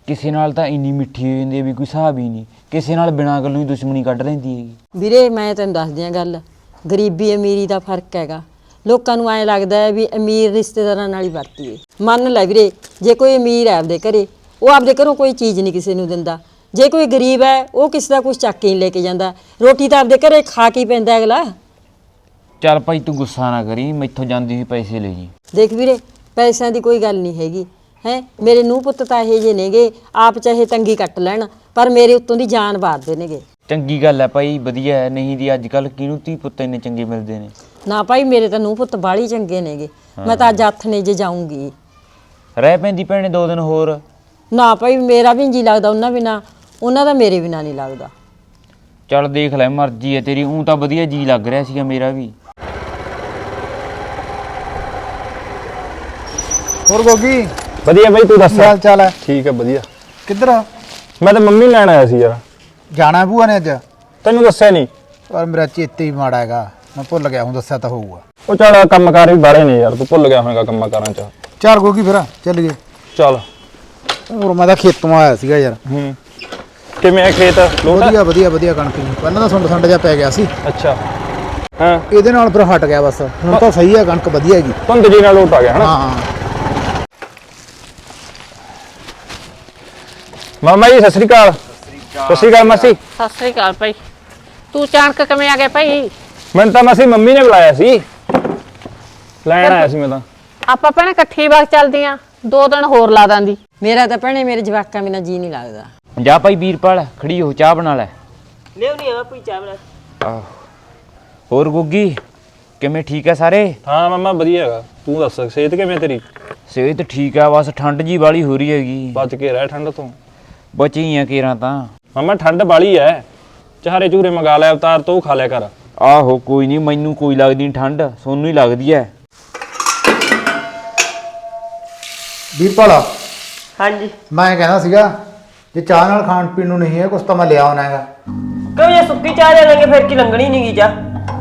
ਕਿਸੇ ਨਾਲ ਤਾਂ ਇੰਨੀ ਮਿੱਠੀ ਹੋ ਜਾਂਦੀ ਹੈ ਵੀ ਕੋਈ ਹਿਸਾਬ ਹੀ ਨਹੀਂ। ਕਿਸੇ ਨਾਲ ਬਿਨਾਂ ਗੱਲੋਂ ਹੀ ਦੁਸ਼ਮਣੀ ਕੱਢ ਲੈਂਦੀ ਹੈਗੀ। ਵੀਰੇ ਮੈਂ ਤੈਨੂੰ ਦੱਸਦੀ ਆ ਗੱਲ। ਗਰੀਬੀ ਅਮੀਰੀ ਦਾ ਫ਼ਰਕ ਹੈਗਾ। ਲੋਕਾਂ ਨੂੰ ਐਂ ਲੱਗਦਾ ਹੈ ਵੀ ਅਮੀਰ ਰਿਸ਼ਤੇਦਾਰਾਂ ਨਾਲ ਹੀ ਵਰਤੀਏ ਮੰਨ ਲੈ ਵੀਰੇ ਜੇ ਕੋਈ ਅਮੀਰ ਹੈ ਆਪਦੇ ਘਰੇ ਉਹ ਆਪਦੇ ਘਰੋਂ ਕੋਈ ਚੀਜ਼ ਨਹੀਂ ਕਿਸੇ ਨੂੰ ਦਿੰਦਾ। ਜੇ ਕੋਈ ਗਰੀਬ ਹੈ ਉਹ ਕਿਸੇ ਦਾ ਕੁਝ ਚੱਕ ਕੇ ਨਹੀਂ ਲੈ ਕੇ ਜਾਂਦਾ। ਰੋਟੀ ਤਾਂ ਆਪਦੇ ਘਰੇ ਖਾ ਕੇ ਹੀ ਪੈਂਦਾ ਅਗਲਾ। ਚੱਲ ਭਾਈ ਤੂੰ ਗੁੱਸਾ ਨਾ ਕਰੀ ਮੈਥੋਂ ਜਾਂਦੀ ਸੀ ਪੈਸੇ ਲੈ ਜੀ। ਦੇਖ ਵੀਰੇ ਪੈਸਿਆਂ ਦੀ ਕੋਈ ਗੱਲ ਨਹੀਂ ਹੈਗੀ। ਹੈ? ਮੇਰੇ ਨੂੰਹ ਪੁੱਤ ਤਾਂ ਇਹ ਜੇ ਨੇਗੇ ਆਪ ਚਾਹੇ ਤੰਗੀ ਕੱਟ ਲੈਣ ਪਰ ਮੇਰੇ ਉੱਤੋਂ ਦੀ ਜਾਨ ਬਾਰਦੇ ਨੇਗੇ। ਚੰਗੀ ਗੱਲ ਹੈ ਭਾਈ ਵਧੀਆ ਹੈ ਨਹੀਂ ਦੀ ਅੱਜ ਕੱਲ ਕਿਹਨੂੰ ਧੀ ਪੁੱਤ ਇੰਨੇ ਚੰਗੇ ਮਿਲਦੇ ਨੇ? ਨਾ ਭਾਈ ਮੇਰੇ ਤਾਂ ਨੂੰਹ ਪੁੱਤ ਬਾਹਲੀ ਚੰਗੇ ਨੇਗੇ ਮੈਂ ਤਾਂ ਅੱਜ ਹੱਥ ਨੇ ਜੇ ਜਾਊਂਗੀ। ਰਹਿ ਪੈਂਦੀ ਭੈਣੇ ਦੋ ਦਿਨ ਹੋਰ। ਨਾ ਭਾਈ ਮੇਰਾ ਵੀ ਨੀ ਜੀ ਲੱਗਦਾ ਉਹਨਾਂ ਬਿਨਾ ਉਹਨਾਂ ਦਾ ਮੇਰੇ ਬਿਨਾ ਨਹੀਂ ਲੱਗਦਾ। ਚੱਲ ਦੇਖ ਲੈ ਮਰਜ਼ੀ ਹੈ ਤੇਰੀ ਉਂ ਤਾਂ ਵਧੀਆ ਜੀ ਲੱਗ ਰਿਹਾ ਸੀਗਾ ਮੇਰਾ ਵੀ। ਹੋਰ ਗੋਗੀ? ਵਧੀਆ ਬਾਈ ਤੂੰ ਦੱਸ। ਕੀ ਹਾਲ ਚਾਲ ਹੈ? ਠੀਕ ਹੈ ਵਧੀਆ। ਕਿੱਧਰ ਆ? ਮੈਂ ਤਾਂ ਮੰਮੀ ਲੈਣ ਆਇਆ ਸੀ ਯਾਰ। ਜਾਣਾ ਭੂਆ ਨੇ ਅੱਜ? ਤੈਨੂੰ ਦੱਸਿਆ ਨਹੀਂ। ਪਰ ਮੇਰਾ ਚੇਤੇ ਹੀ ਮਾੜਾ ਹੈਗਾ। ਮੈਂ ਭੁੱਲ ਗਿਆ ਹੁਣ ਦੱਸਿਆ ਤਾਂ ਹੋਊਗਾ। ਉਹ ਚੱਲ ਕੰਮਕਾਰ ਵੀ ਬਾੜੇ ਨੇ ਯਾਰ ਤੂੰ ਭੁੱਲ ਗਿਆ ਹੋਵੇਂਗਾ ਕੰਮਾਂ ਕਾਰਾਂ ਚ ਚੱਲ ਗੋਗੀ ਫਿਰ? ਚੱਲੀਏ। ਚੱਲ। ਹੋਰ ਮੈਂ ਤਾਂ ਖੇਤੋਂ ਆਇਆ ਸੀਗਾ ਯਾਰ। ਹੂੰ। ਕਿਵੇਂ ਆ ਖੇਤ? ਲੋਟ? ਵਧੀਆ ਵਧੀਆ ਵਧੀਆ ਕਣਕ ਜੀ। ਪਹਿਲਾਂ ਤਾਂ ਸੁੰਡ ਸੰਡ ਜਿਹਾ ਪੈ ਗਿਆ ਸੀ। ਅੱਛਾ। ਹਾਂ। ਇਹਦੇ ਨਾਲ ਫਿਰ ਹਟ ਗਿਆ ਬਸ। ਹੁਣ ਤਾਂ ਸਹੀ ਹੈ ਕਣਕ ਵਧੀਆ ਹੈਗੀ। ਧੁੰਦ ਜੀ ਨਾਲ ਲੋਟ ਆ ਗਿਆ ਹਨਾ? ਹਾਂ। ਮਾਮਾ ਜੀ ਸਤਿ ਸ੍ਰੀ ਅਕਾਲ। ਸਤਿ ਸ੍ਰੀ ਅਕਾਲ ਮਾਸੀ। ਸਤਿ ਸ੍ਰੀ ਅਕਾਲ ਭਾਈ। ਤੂੰ ਅਚਾਨਕ ਕਿਵੇਂ ਆ ਗਿਆ ਭਾਈ? ਮੈਨੂੰ ਤਾਂ ਮਾਸੀ ਮੰਮੀ ਨੇ ਬੁਲਾਇਆ ਸੀ। ਲੈਣ ਆਇਆ ਸੀ ਮੈਂ ਤਾਂ। ਆਪਾਂ ਭੈਣੇ ਇਕੱਠੀ ਬਾਗ ਚੱਲਦੀਆਂ ਦੋ ਦਿਨ ਹੋਰ ਲਾ ਦਾਂਦੀ। ਮੇਰਾ ਤਾਂ ਭੈਣੇ ਮੇਰੇ ਜਵਾਕਾਂ ਬਿਨਾ ਜੀ ਨਹੀਂ ਲੱਗਦਾ। ਜਾ ਭਾਈ ਵੀਰਪਾਲ ਖੜੀ ਹੋ ਚਾਹ ਬਣਾ ਲੈ। ਲਿਆਉਣੀ ਆ ਬਾਪੂ ਚਾਹ ਬਣਾ। ਆਹ। ਹੋਰ ਗੁੱਗੀ ਕਿਵੇਂ ਠੀਕ ਹੈ ਸਾਰੇ? ਹਾਂ ਮਾਮਾ ਵਧੀਆ ਹੈਗਾ। ਤੂੰ ਦੱਸ ਸਿਹਤ ਕਿਵੇਂ ਤੇਰੀ? ਸਿਹਤ ਠੀਕ ਆ ਬਸ ਠੰਡ ਜੀ ਵਾਲੀ ਹੋ ਰਹੀ ਹੈਗੀ। ਬਚ ਕੇ ਰਹਿ ਠੰਡ ਤੋਂ। ਬਚੀ ਆ ਕੇਰਾਂ ਤਾਂ। ਮਾਮਾ ਠੰਡ ਬਾਲੀ ਐ। ਚਾਰੇ ਚੂਰੇ ਮੰਗਾ ਲੈ ਅਵਤਾਰ ਤੋਂ ਖਾ ਲਿਆ ਕਰ। ਆਹੋ ਕੋਈ ਨਹੀਂ ਮੈਨੂੰ ਕੋਈ ਲੱਗਦੀ ਨੀ ਠੰਡ ਸੋਨੂੰ ਹੀ ਲੱਗਦੀ ਐ। ਵੀਰਪਾਲ ਹਾਂਜੀ। ਮੈਂ ਕਹਿੰਦਾ ਸੀਗਾ ਜੇ ਚਾਹ ਨਾਲ ਖਾਣ ਪੀਣ ਨੂੰ ਨਹੀਂ ਹੈ ਕੁਛ ਤਾਂ ਮੈਂ ਲਿਆ ਆਉਣਾ ਹੈਗਾ। ਕਿਉਂ ਜੇ ਸੁੱਕੀ ਚਾਹ ਲੈ ਲਾਂਗੇ ਫਿਰ ਕੀ ਲੰਗਣੀ ਨਹੀਂ ਗਈ ਚਾਹ?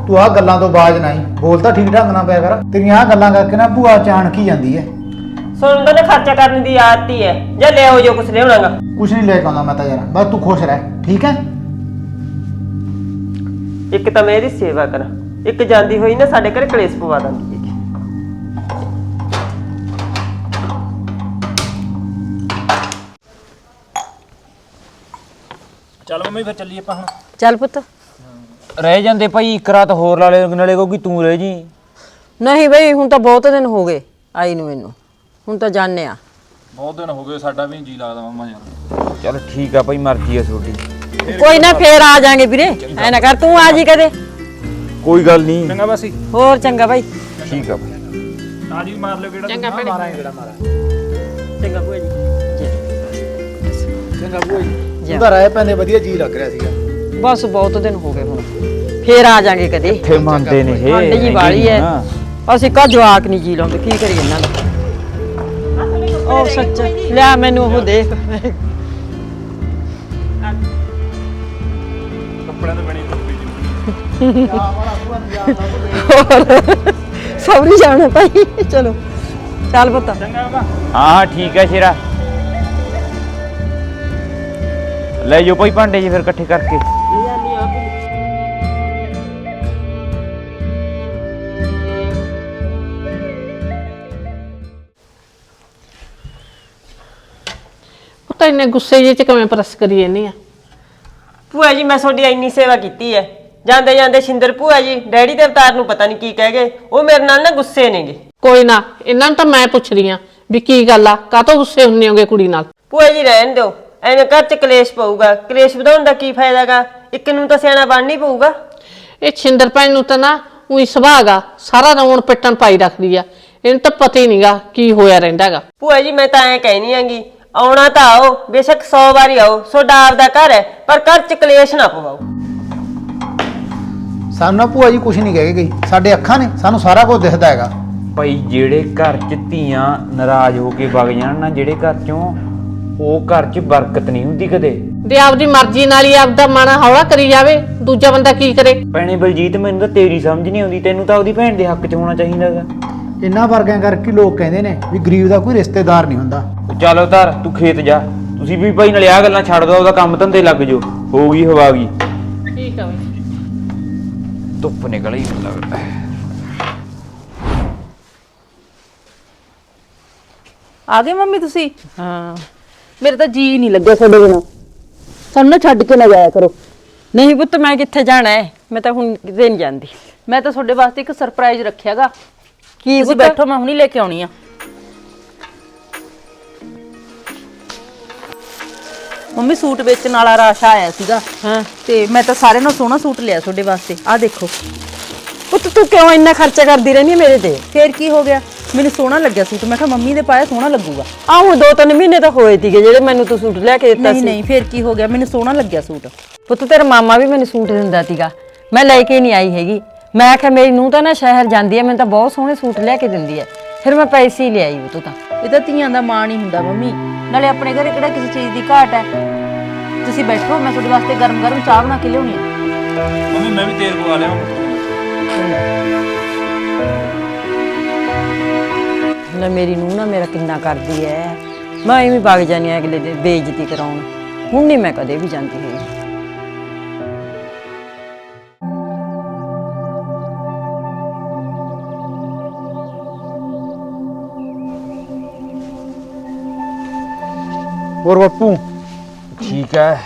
ਤੂੰ ਆਹ ਗੱਲਾਂ ਤੋਂ ਬਾਜ ਨਹੀਂ ਬੋਲ ਤਾਂ ਠੀਕ ਢੰਗ ਨਾਲ ਪਿਆ ਕਰ। ਤੇਰੀਆਂ ਆਹ ਗੱਲਾਂ ਕਰਕੇ ਨਾ ਭੂਆ ਹੀ ਜਾਂਦੀ ਹੈ ਸੁਣਦਾ ਨੇ ਖਰਚਾ ਕਰਨ ਦੀ ਆਦਤ ਹੀ ਹੈ। ਜਾਂ ਲੈ ਆਓ ਜੋ ਕੁਛ ਲਿਆਉਣਾਗਾ। ਕੁਛ ਨਹੀਂ ਲੈ ਕੇ ਆਉਂਦਾ ਮੈਂ ਤਾਂ ਯਾਰ। ਬਸ ਤੂੰ ਖੁਸ਼ ਰਹਿ। ਠੀਕ ਹੈ? ਇੱਕ ਤਾਂ ਮੈਂ ਇਹਦੀ ਸੇਵਾ ਕਰਾਂ। ਇੱਕ ਜਾਂਦੀ ਹੋਈ ਨਾ ਸਾਡੇ ਘਰੇ ਕਲੇਸ਼ ਪਵਾ ਦਾਂਗੀ ਚੱਲ ਮੰਮੀ ਫਿਰ ਚੱਲੀਏ ਆਪਾਂ ਹੁਣ। ਚੱਲ ਪੁੱਤ। ਰਹਿ ਜਾਂਦੇ ਭਾਈ ਇੱਕ ਰਾਤ ਹੋਰ ਲਾ ਲੈ ਨਾਲੇ ਕਹੂਗੀ ਤੂੰ ਰਹਿ ਜੀ। ਨਹੀਂ ਬਈ ਹੁਣ ਤਾਂ ਬਹੁਤ ਦਿਨ ਹੋ ਗਏ ਆਈ ਨੂੰ ਮੈਨੂੰ। ਹੁਣ ਤਾਂ ਜਾਣੇ ਆ। ਬਹੁਤ ਦਿਨ ਹੋ ਗਏ ਸਾਡਾ ਵੀ ਜੀ ਲੱਗਦਾ ਮਾਮਾ ਯਾਰ। ਚੱਲ ਠੀਕ ਆ ਭਾਈ ਮਰਜ਼ੀ ਆ ਤੁਹਾਡੀ। ਕੋਈ ਨਾ ਫੇਰ ਆ ਜਾਾਂਗੇ ਵੀਰੇ। ਐ ਨਾ ਕਰ ਤੂੰ ਆ ਜੀ ਕਦੇ। ਕੋਈ ਗੱਲ ਨਹੀਂ ਚੰਗਾ ਮਾਸੀ। ਹੋਰ ਚੰਗਾ ਬਾਈ। ਠੀਕ ਆ ਭਾਈ। ਆ ਜੀ ਮਾਰ ਲਿਓ ਕਿਹੜਾ ਚੰਗਾ ਭੈਣੇ। ਚੰਗਾ ਭੂਆ ਜੀ। ਚੰਗਾ ਭੂਆ ਜੀ। ਉਹਦਾ ਰਾਏ ਪੈਂਦੇ ਵਧੀਆ ਜੀ ਲੱਗ ਰਿਹਾ ਸੀਗਾ। ਬਸ ਬਹੁਤ ਦਿਨ ਹੋ ਗਏ ਹੁਣ। ਫੇਰ ਆ ਜਾਾਂਗੇ ਕਦੇ। ਇੱਥੇ ਮੰਨਦੇ ਨੇ ਇਹ ਠੰਡ ਜੀ ਵਾਲੀ ਐ। ਅਸੀਂ ਕਾ ਜਵਾਕ ਨਹੀਂ ਜੀ ਲਾਉਂਦੇ ਕੀ ਕਰੀਏ ਇਹਨਾਂ ਦਾ। ਉਹ ਸੱਚ। ਲਿਆ ਮੈਨੂੰ ਉਹ ਦੇਖ। ਕੱਪੜਿਆਂ ਤੋਂ ਬਣੀ ਟੋਪੀ ਸੌਰੀ ਜਾਣਾ ਭਾਈ। ਚਲੋ। ਚੱਲ ਪੁੱਤ। ਹਾਂ ਠੀਕ ਹੈ ਸ਼ੇਰਾ। ਲੈ ਜੋ ਭਾਈ ਭਾਂਡੇ ਜੀ ਫਿਰ ਇਕੱਠੇ ਕਰਕੇ। ਉਹ ਤਾਂ ਇੰਨੇ ਗੁੱਸੇ ਜਿਹੇ ਚ ਕਿਵੇਂ ਪ੍ਰੈਸ ਕਰੀ ਜਾਂਦੀ ਆ? ਭੂਆ ਜੀ ਮੈਂ ਤੁਹਾਡੀ ਇੰਨੀ ਸੇਵਾ ਕੀਤੀ ਹੈ ਜਾਂਦੇ ਜਾਂਦੇ ਸ਼ਿੰਦਰ ਭੂਆ ਜੀ ਡੈਡੀ ਦੇ ਅਵਤਾਰ ਨੂੰ ਪਤਾ ਨਹੀਂ ਕੀ ਕਹਿ ਗਏ। ਉਹ ਮੇਰੇ ਨਾਲ ਨਾ ਗੁੱਸੇ ਨੇਗੇ। ਕੋਈ ਨਾ ਇਹਨਾਂ ਨੂੰ ਤਾਂ ਮੈਂ ਪੁੱਛ ਰਹੀ ਆ ਵੀ ਕੀ ਗੱਲ ਆ? ਕਾਹਤੋਂ ਗੁੱਸੇ ਹੁੰਨੇ ਹੋਗੇ ਕੁੜੀ ਨਾਲ? ਭੂਆ ਜੀ ਰਹਿਣ ਦਿਓ। ਐਵੇਂ ਘਰ 'ਚ ਕਲੇਸ਼ ਪਊਗਾ। ਕਲੇਸ਼ ਵਧਾਉਣ ਦਾ ਕੀ ਫਾਇਦਾਗਾ ਇੱਕ ਨੂੰ ਤਾਂ ਸਿਆਣਾ ਬਣਨੀ ਪਊਗਾ। ਇਹ ਛਿੰਦਰ ਭੈਣ ਨੂੰ ਤਾਂ ਨਾ ਉਹੀ ਸੁਭਾਗਾ ਸਾਰਾ ਰੌਣ ਪਿੱਟਣ ਪਾਈ ਰੱਖਦੀ ਆ। ਇਹਨੂੰ ਤਾਂ ਪਤਾ ਹੀ ਨਹੀਂਗਾ ਕੀ ਹੋਇਆ ਰਹਿੰਦਾਗਾ ਭੂਆ ਜੀ ਮੈਂ ਤਾਂ ਐਂ ਕਹਿਨੀ ਆਂਗੀ। ਆਉਣਾ ਤਾਂ ਆਓ ਬੇਸ਼ੱਕ 100 ਵਾਰੀ ਆਓ ਤੁਹਾਡਾ ਆਪਦਾ ਘਰ ਹੈ ਪਰ ਘਰ 'ਚ ਕਲੇਸ਼ ਨਾ ਪਵਾਓ। ਸਾਨੂੰ ਨਾ ਭੂਆ ਜੀ ਕੁਛ ਨਹੀਂ ਕਹਿ ਕੇ ਗਈ। ਸਾਡੇ ਅੱਖਾਂ ਨੇ ਸਾਨੂੰ ਸਾਰਾ ਕੁਝ ਦਿਖਦਾ ਹੈਗਾ। ਭਾਈ ਜਿਹੜੇ ਘਰ 'ਚ ਧੀਆਂ ਨਾਰਾਜ਼ ਹੋ ਕੇ ਵਗ ਜਾਣ ਨਾ ਜਿਹੜੇ ਘਰ 'ਚੋਂ ਉਹ ਘਰ 'ਚ ਬਰਕਤ ਨਹੀਂ ਹੁੰਦੀ ਕਦੇ। ਦੇ ਆਪਦੀ ਮਰਜ਼ੀ ਨਾਲ ਹੀ ਆਪਦਾ ਮਨ ਹੌਲਾ ਕਰੀ ਜਾਵੇ ਦੂਜਾ ਬੰਦਾ ਕੀ ਕਰੇ? ਭੈਣੇ ਬਲਜੀਤ ਮੈਨੂੰ ਤਾਂ ਤੇਰੀ ਸਮਝ ਨਹੀਂ ਆਉਂਦੀ ਤੈਨੂੰ ਤਾਂ ਉਹਦੀ ਭੈਣ ਦੇ ਹੱਕ 'ਚ ਹੋਣਾ ਚਾਹੀਦਾਗਾ ਇੰਨਾ ਵਰਗਿਆਂ ਕਰਕੇ ਲੋਕ ਕਹਿੰਦੇ ਨੇ ਵੀ ਗਰੀਬ ਦਾ ਕੋਈ ਰਿਸ਼ਤੇਦਾਰ ਨਹੀਂ ਹੁੰਦਾ। ਚੱਲ ਉਧਰ ਤੂੰ ਖੇਤ ਜਾ। ਤੁਸੀਂ ਵੀ ਭਾਈ ਨਾਲੇ ਆ ਗੱਲਾਂ ਛੱਡ ਦੋ ਉਹਦਾ ਕੰਮ ਧੰਦੇ ਲੱਗ ਜਾਓ। ਹੋ ਗਈ ਹਵਾ ਗਈ। ਠੀਕ ਆ ਬਈ। ਧੁੱਪ ਨਿਕਲ ਹੀ ਲੱਗਦਾ। ਆ ਗਏ ਮੰਮੀ ਤੁਸੀਂ? ਹਾਂ। ਮੇਰੇ ਤਾਂ ਜੀ ਨਹੀਂ ਲੱਗਿਆ ਤੁਹਾਡੇ ਬਿਨਾਂ। ਸਾਨੂੰ ਨਾ ਛੱਡ ਕੇ ਨਾ ਜਾਇਆ ਕਰੋ। ਨਹੀਂ ਪੁੱਤ ਮੈਂ ਕਿੱਥੇ ਜਾਣਾ ਹੈ? ਮੈਂ ਤਾਂ ਹੁਣ ਕਿਤੇ ਨਹੀਂ ਜਾਂਦੀ। ਮੈਂ ਤਾਂ ਤੁਹਾਡੇ ਵਾਸਤੇ ਇੱਕ ਸਰਪ੍ਰਾਈਜ਼ ਰੱਖਿਆਗਾ। ਕੀ ਤੁਸੀਂ ਪੁੱਤ? ਬੈਠੋ ਮੈਂ ਹੁਣੀ ਲੈ ਕੇ ਆਉਣੀ ਆ। ਮੰਮੀ ਸੂਟ ਵੇਚਣ ਵਾਲਾ ਰਾਸ਼ਾ ਆਇਆ ਸੀਗਾ। ਹਾਂ। ਤੇ ਮੈਂ ਤਾਂ ਸਾਰੇ ਨਾਲੋਂ ਸੋਹਣਾ ਸੂਟ ਲਿਆ ਤੁਹਾਡੇ ਵਾਸਤੇ। ਆਹ ਦੇਖੋ। ਪੁੱਤ ਤੂੰ ਕਿਉਂ ਇੰਨਾ ਖਰਚਾ ਕਰਦੀ ਰਹਿੰਦੀ ਹੈ ਮੇਰੇ ਤੇ? ਫੇਰ ਕੀ ਹੋ ਗਿਆ? ਮੈਨੂੰ ਸੋਹਣਾ ਲੱਗਿਆ ਸੂਟ। ਮੈਂ ਕਿਹਾ ਮੰਮੀ ਦੇ ਪਾਇਆ ਸੋਹਣਾ ਲੱਗੂਗਾ। ਆਹੋ ਦੋ ਤਿੰਨ ਮਹੀਨੇ ਤਾਂ ਹੋਏ ਸੀਗੇ ਜਿਹੜੇ ਮੈਨੂੰ ਤੂੰ ਸੂਟ ਲੈ ਕੇ ਦਿੱਤਾ ਨਹੀਂ ਸੀ। ਨਹੀਂ ਫੇਰ ਕੀ ਹੋ ਗਿਆ? ਮੈਨੂੰ ਸੋਹਣਾ ਲੱਗਿਆ ਸੂਟ। ਪੁੱਤ ਤੇਰਾ ਮਾਮਾ ਵੀ ਮੈਨੂੰ ਸੂਟ ਦਿੰਦਾ ਸੀਗਾ। ਮੈਂ ਲੈ ਕੇ ਨਹੀਂ ਆਈ ਹੈਗੀ। ਮੈਂ ਆਖਿਆ ਮੇਰੀ ਨੂੰਹ ਤਾਂ ਨਾ ਸ਼ਹਿਰ ਜਾਂਦੀ ਹੈ ਮੈਨੂੰ ਤਾਂ ਬਹੁਤ ਸੋਹਣੇ ਸੂਟ ਲੈ ਕੇ ਦਿੰਦੀ ਹੈ। ਫਿਰ ਮੈਂ ਪੈਸੇ ਹੀ ਲਿਆਈ ਉਹ ਤੋਂ ਤਾਂ। ਇਹ ਤਾਂ ਧੀਆਂ ਦਾ ਮਾਣ ਹੀ ਹੁੰਦਾ ਮੰਮੀ। ਨਾਲੇ ਆਪਣੇ ਘਰੇ ਕਿਹੜਾ ਕਿਸੇ ਚੀਜ਼ ਦੀ ਘਾਟ ਹੈ? ਤੁਸੀਂ ਬੈਠੋ ਮੈਂ ਤੁਹਾਡੇ ਵਾਸਤੇ ਗਰਮ-ਗਰਮ ਚਾਹ ਬਣਾ ਕੇ ਲਿਆਉਣੀ ਆ ਮੰਮੀ ਮੈਂ ਵੀ ਤੇਲ ਪਵਾ ਲਿਆ ਨਾ ਮੇਰੀ ਨੂੰਹ ਨਾ ਮੇਰਾ ਕਿੰਨਾ ਕਰਦੀ ਹੈ। ਮੈਂ ਐਵੇਂ ਵਗ ਜਾਨੀ ਆ ਅਗਲੇ ਦੇ ਬੇਇੱਜ਼ਤੀ ਕਰਾਉਣ। ਹੁਣ ਨਹੀਂ ਮੈਂ ਕਦੇ ਵੀ ਜਾਂਦੀ ਹੈਗੀ। ਹੋਰ ਬਾਪੂ? ਠੀਕ ਹੈ।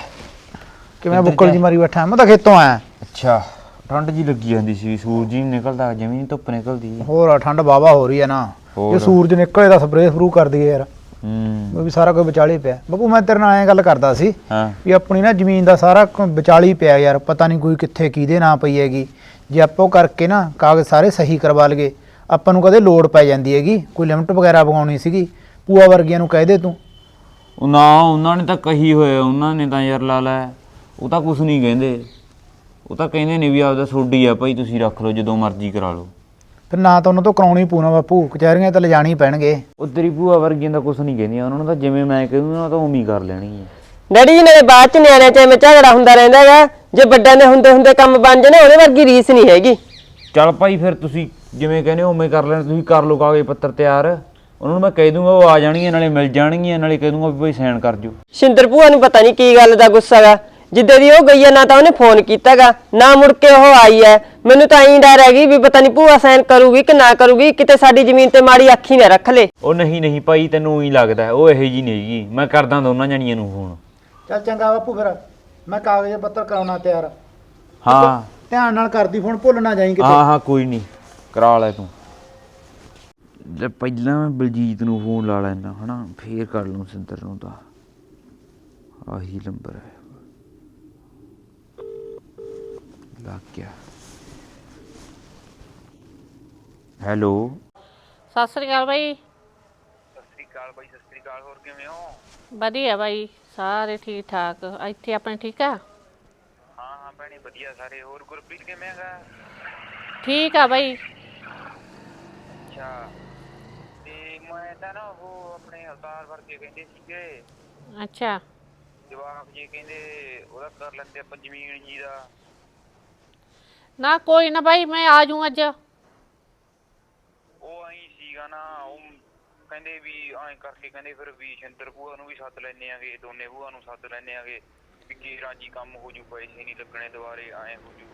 ਕਿਵੇਂ ਬੁੱਕਲ ਜੀ ਮਾਰੀ ਬੈਠਾ ਮੈਂ ਤਾਂ ਖੇਤੋਂ ਆਇਆ। ਅੱਛਾ ਠੰਡ ਜੀ ਲੱਗੀ ਜਾਂਦੀ ਸੀ ਸੂਰਜ ਹੀ ਨੀ ਨਿਕਲਦਾ ਜਮੀਨ ਧੁੱਪ ਨਿਕਲਦੀ ਹੋਰ ਆ, ਠੰਡ ਬਾਵਾ ਹੋ ਰਹੀ ਹੈ ਨਾ। ਹੋਰ। ਜੇ ਸੂਰਜ ਨਿਕਲੇ ਤਾਂ ਸਪਰੇਅ ਸ਼ੁਰੂ ਕਰ ਦਈਏ ਯਾਰ। ਹੂੰ। ਉਹ ਵੀ ਸਾਰਾ ਕੁਝ ਵਿਚਾਲੇ ਪਿਆ। ਬਾਪੂ ਮੈਂ ਤੇਰੇ ਨਾਲ ਐਂ ਗੱਲ ਕਰਦਾ ਸੀ ਹਾਂ। ਵੀ ਆਪਣੀ ਨਾ ਜ਼ਮੀਨ ਦਾ ਸਾਰਾ ਕੁ ਵਿਚਾਲੇ ਹੀ ਪਿਆ ਯਾਰ। ਪਤਾ ਨਹੀਂ ਕੋਈ ਕਿੱਥੇ ਕਿਹਦੇ ਨਾਂ ਪਈ ਹੈਗੀ। ਜੇ ਆਪਾਂ ਉਹ ਕਰਕੇ ਨਾ ਕਾਗਜ਼ ਸਾਰੇ ਸਹੀ ਕਰਵਾ ਲਗੇ ਆਪਾਂ ਨੂੰ ਕਦੇ ਲੋੜ ਪੈ ਜਾਂਦੀ ਹੈਗੀ। ਕੋਈ ਲਿਮਟ ਵਗੈਰਾ ਪਵਾਉਣੀ ਸੀਗੀ। ਪੂਆ ਵਰਗੀਆਂ ਨੂੰ ਕਹਿ ਦੇ ਤੂੰ। ਉਹ ਨਾ ਉਹਨਾਂ ਨੇ ਤਾਂ ਕਹੀ ਹੋਇਆ ਉਹਨਾਂ ਨੇ ਤਾਂ ਯਾਰ ਲਾ ਲੈ। ਉਹ ਤਾਂ ਕੁਝ ਨਹੀਂ ਕਹਿੰਦੇ। ਉਹ ਤਾਂ ਕਹਿੰਦੇ ਨੇ ਵੀ ਆਪਦਾ ਸੋਡੀ ਆ ਭਾਈ ਤੁਸੀਂ ਰੱਖ ਲਓ ਜਦੋਂ ਮਰਜ਼ੀ ਕਰਾ ਲਓ। ਫਿਰ ਨਾ ਤਾਂ ਉਹਨਾਂ ਤੋਂ ਕਰਾਉਣੀ ਪੂਣਾ ਬਾਪੂ ਕਚਹਿਰੀਆਂ ਤਾਂ ਲਿਜਾਣੀ ਪੈਣਗੇ। ਉਹ ਤੇਰੀ ਭੂਆ ਵਰਗੀਆਂ ਦਾ ਕੁਝ ਨਹੀਂ ਕਹਿੰਦੀਆਂ ਉਹਨਾਂ ਨੂੰ ਤਾਂ ਜਿਵੇਂ ਮੈਂ ਕਹਿੰਦਾ ਉਹ ਤਾਂ ਉਮੀ ਕਰ ਲੈਣੀ ਹੈ ਡੈਡੀ ਜੀ ਨਾਲੇ ਬਾਅਦ ਚ ਨਿਆਣਿਆਂ ਚ ਐਵੇਂ ਝਗੜਾ ਹੁੰਦਾ ਰਹਿੰਦਾ ਹੈਗਾ ਜੇ ਵੱਡਿਆਂ ਦੇ ਹੁੰਦੇ ਹੁੰਦੇ ਕੰਮ ਬਣ ਜਾਣੇ ਉਹਦੇ ਵਰਗੀ ਰੀਸ ਨਹੀਂ ਹੈਗੀ। ਚੱਲ ਭਾਈ ਫਿਰ ਤੁਸੀਂ ਜਿਵੇਂ ਕਹਿੰਦੇ ਹੋ ਉਵੇਂ ਕਰ ਲੈਣਾ ਤੁਸੀਂ ਕਰ ਲਓ ਕਾਗਜ਼ ਪੱਤਰ ਤਿਆਰ। ਉਹਨਾਂ ਨੂੰ ਮੈਂ ਕਹਿ ਦੂੰਗਾ ਉਹ ਆ ਜਾਣਗੀਆਂ ਨਾਲੇ ਮਿਲ ਜਾਣਗੀਆਂ ਨਾਲੇ ਕਹਿ ਦੂੰਗਾ ਵੀ ਭਾਈ ਸਾਈਨ ਕਰ ਜੋ ਸ਼ਿੰਦਰ ਭੂਆ ਨੂੰ ਪਤਾ ਨਹੀਂ ਕੀ ਗੱਲ ਦਾ ਗੁੱਸਾ ਗਾ। ਜਿੱਦੇ ਦੀ ਉਹ ਗਈ ਆ ਨਾ ਤਾਂ ਉਹਨੇ ਫੋਨ ਕੀਤਾਗਾ ਨਾ ਮੁੜ ਕੇ ਉਹ ਆਈ ਐ। ਮੈਨੂੰ ਤਾਂ ਐਂ ਡਰ ਹੈਗੀ ਵੀ ਪਤਾ ਨਹੀਂ ਭੂਆ ਸਾਈਨ ਕਰੂਗੀ ਕਿ ਨਾ ਕਰੂਗੀ ਕਿਤੇ ਸਾਡੀ ਜ਼ਮੀਨ ਤੇ ਮਾੜੀ ਅੱਖੀ ਨਾ ਰੱਖ ਲੇ। ਉਹ ਨਹੀਂ ਨਹੀਂ ਭਾਈ ਤੈਨੂੰ ਹੀ ਲੱਗਦਾ ਉਹ ਇਹੋ ਜੀ ਨਹੀਂ ਹੈਗੀ। ਮੈਂ ਕਰਦਾ ਦੋਨਾਂ ਜਣੀਆਂ ਨੂੰ ਫੋਨ। ਚੱਲ ਚੰਗਾ ਬਾਪੂ ਫਿਰ ਮੈਂ ਕਾਗਜ਼ ਪੱਤਰ ਕਰਾਉਣਾ ਤਿਆਰ। ਹਾਂ। ਧਿਆਨ ਨਾਲ ਕਰਦੀ ਫੋਨ ਭੁੱਲ ਨਾ ਜਾਈਂ ਕਿਤੇ। ਹਾਂ ਹਾਂ ਕੋਈ ਨਹੀਂ ਕਰਾ ਲੈ ਤੂੰ। ਜੇ ਪਹਿਲਾਂ ਮੈਂ ਬਲਜੀਤ ਨੂੰ ਫੋਨ ਲਾ ਲੈਣਾ ਹਨਾ? ਫੇਰ ਕਰ ਲੂੰ ਸਿੰਦਰ ਨੂੰ ਤਾਂ। ਆਹੀ ਨੰਬਰ ਹੈ। ਲੱਗ ਗਿਆ। ਹੈਲੋ? ਸਤਿ ਸ੍ਰੀ ਅਕਾਲ ਬਾਈ। ਸਤਿ ਸ੍ਰੀ ਅਕਾਲ ਬਾਈ ਸਤਿ ਸ੍ਰੀ ਅਕਾਲ ਹੋਰ ਕਿਵੇਂ ਹੋ? ਵਧੀਆ ਬਾਈ ਸਾਰੇ ਠੀਕ ਠਾਕ। ਇੱਥੇ ਆਪਣੇ ਠੀਕ ਆ? ਹਾਂ ਹਾਂ ਭੈਣੇ ਵਧੀਆ ਸਾਰੇ। ਹੋਰ ਗੁਰਪ੍ਰੀਤ ਕਿਵੇਂ ਹੈਗਾ? ਠੀਕ ਆ ਬਾਈ। ਅੱਛਾ। ਮੈਂ ਤਾਂ ਨਾ ਉਹ ਆਪਣੇ ਅਵਤਾਰ ਵਰਗੇ ਕਹਿੰਦੇ ਸੀਗੇ। ਅੱਛਾ। ਜਵਾਬ ਜੀ ਕਹਿੰਦੇ ਉਹਦਾ ਕਰ ਲੈਂਦੇ ਆਪਾਂ ਜ਼ਮੀਨ ਜੀ ਦਾ। ਨਾ ਕੋਈ ਨਾ ਬਾਈ ਮੈਂ ਆ ਜਾਊਂ ਅੱਜ। ਉਹ ਐਂ ਸੀਗਾ ਨਾ ਉਹ ਕਹਿੰਦੇ ਵੀ ਐਂ ਕਰਕੇ ਕਹਿੰਦੇ ਫਿਰ ਵੀ ਸ਼ਿੰਦਰ ਭੂਆ ਨੂੰ ਵੀ ਸੱਦ ਲੈਨੇ ਆਗੇ ਦੋਨੇ ਭੂਆ ਨੂੰ ਸੱਦ ਲੈਨੇ ਆਗੇ ਵੀ ਕੀ ਰਾਜੀ ਕੰਮ ਹੋ ਜੂ ਪੈਸੇ ਨਹੀਂ ਲੱਗਣੇ ਦੁਬਾਰੇ ਐਂ ਹੋ ਜੂ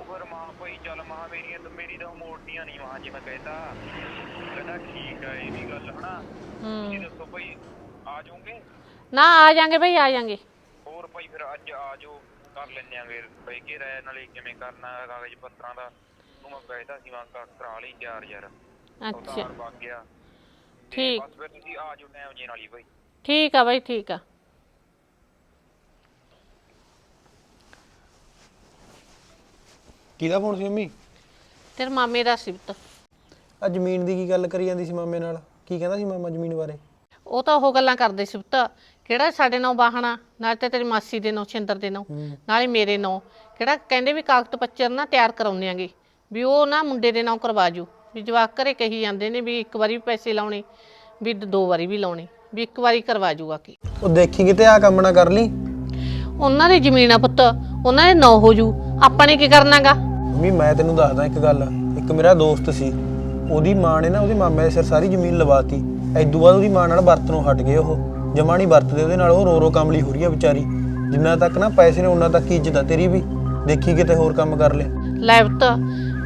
ਉਹ ਫਿਰ ਮਾਂ ਭਾਈ ਚੱਲ ਮਾਂ ਮੇਰੀਆਂ ਤਾਂ ਮੇਰੀ ਤਾਂ ਮੋੜਦੀਆਂ ਨਹੀਂ ਮਾਂ ਜੀ ਮੈਂ ਕਹਿਤਾ। ਕਹਿੰਦਾ ਠੀਕ ਹੈ ਇਹ ਵੀ ਗੱਲ ਹਨਾ? ਤੁਸੀਂ ਦੱਸੋ ਭਾਈ ਆ ਜਾਓਗੇ? ਨਾ ਆ ਜਾਾਂਗੇ ਆ ਜਾਾਂਗੇ। ਹੋਰ ਭਾਈ ਫਿਰ ਅੱਜ ਆ ਜਾਓ ਕਰ ਲੈਣੇ ਆਂਗੇ ਬਈ ਕੇ ਰਾਇ ਨਾਲੇ ਕਿਵੇਂ ਕਰਨਾ ਹੈ ਕਾਗਜ਼ ਪੱਤਰਾਂ ਦਾ? ਤੂੰ ਮੈਂ ਕਹਿਤਾ ਸੀ ਮੈਂ ਕਰ- ਕਰਾ ਲਈ ਤਿਆਰ ਯਾਰ। ਅੱਛਾ। ਉਤਾਰ ਵਗ ਗਿਆ। ਤੇ ਠੀਕ। ਬਸ ਫਿਰ ਤੁਸੀਂ ਆ ਜਾਓ ਟਾਈਮ ਜੇ ਨਾਲ ਹੀ ਭਾਈ। ਠੀਕ ਆ ਬਾਈ ਠੀਕ ਆ। ਕਿਹਦਾ ਫੋਨ ਸੀ ਮੰਮੀ? ਤੇਰੇ ਮਾਮੇ ਦਾ ਸਿਫਤ ਆ ਜ਼ਮੀਨ ਦੀ ਕੀ ਗੱਲ ਕਰੀ ਜਾਂਦੀ ਸੀ ਮਾਮੇ ਨਾਲ? ਕੀ ਕਹਿੰਦਾ ਸੀ ਮਾਮਾ ਜ਼ਮੀਨ ਬਾਰੇ? ਉਹ ਤਾਂ ਉਹ ਗੱਲਾਂ ਕਰਦੇ ਸਿਫਤ ਕਿਹੜਾ ਸਾਡੇ ਨਾਲ ਬਾਹਣਾ? ਨਾਲ ਤੇ ਤੇਰੀ ਮਾਸੀ ਦੇ ਨਾਂ ਛਿੰਦਰ ਦੇ ਨਾਂ ਨਾਲੇ ਮੇਰੇ ਨਾਂ ਕਿਹੜਾ ਕਹਿੰਦੇ ਵੀ ਕਾਗਜ਼ ਪੱਤਰ ਨਾ ਤਿਆਰ ਕਰਾਉਂਦੇ ਆਂਗੇ। ਵੀ ਉਹ ਨਾ ਮੁੰਡੇ ਦੇ ਨਾਂ ਕਰਵਾ ਜੂ। ਵੀ ਜਵਾਕ ਘਰੇ ਕਹੀ ਜਾਂਦੇ ਨੇ ਵੀ ਇੱਕ ਵਾਰੀ ਵੀ ਪੈਸੇ ਲਾਉਣੇ ਵੀ ਦੋ ਵਾਰੀ ਵੀ ਲਾਉਣੇ ਵੀ ਇੱਕ ਵਾਰੀ ਕਰਵਾ ਜੂਗਾ ਕੀ। ਉਹ ਦੇਖੀ ਕਿਤੇ ਆ ਕੰਮ ਨਾ ਕਰ ਲਈ? ਉਹਨਾਂ ਦੀ ਜ਼ਮੀਨ ਆ ਪੁੱਤ। ਉਹਨਾਂ ਦੇ ਨਾਂ ਹੋ ਜੂ। ਆਪਾਂ ਨੇ ਕੀ ਕਰਨਾਗਾ? ਮੰਮੀ ਮੈਂ ਤੈਨੂੰ ਦੱਸਦਾ ਇੱਕ ਗੱਲ। ਇੱਕ ਮੇਰਾ ਦੋਸਤ ਸੀ। ਉਹਦੀ ਮਾਂ ਨੇ ਨਾ ਉਹਦੇ ਮਾਮੇ ਦੇ ਸਿਰ ਸਾਰੀ ਜ਼ਮੀਨ ਲਵਾਤੀ। ਐਦੂ ਬਾਅਦ ਉਹਦੀ ਮਾਂ ਨਾਲ ਵਰਤਨੋਂ ਹਟ ਗਏ ਉਹ। ਜਮਾ ਨਹੀਂ ਵਰਤਦੇ ਉਹਦੇ ਨਾਲ ਉਹ ਰੋ ਰੋ ਕਮਲੀ ਹੋ ਰਹੀ ਆ ਵਿਚਾਰੀ। ਜਿੰਨਾ ਤੱਕ ਨਾ ਪੈਸੇ ਨੇ ਉਹਨਾਂ ਤੱਕ ਹੀ ਇੱਜ਼ਤ ਆ ਤੇਰੀ ਵੀ। ਦੇਖੀ ਕਿਤੇ ਹੋਰ ਕੰਮ ਕਰ ਲੈ। ਲੈ ਪੁੱਤ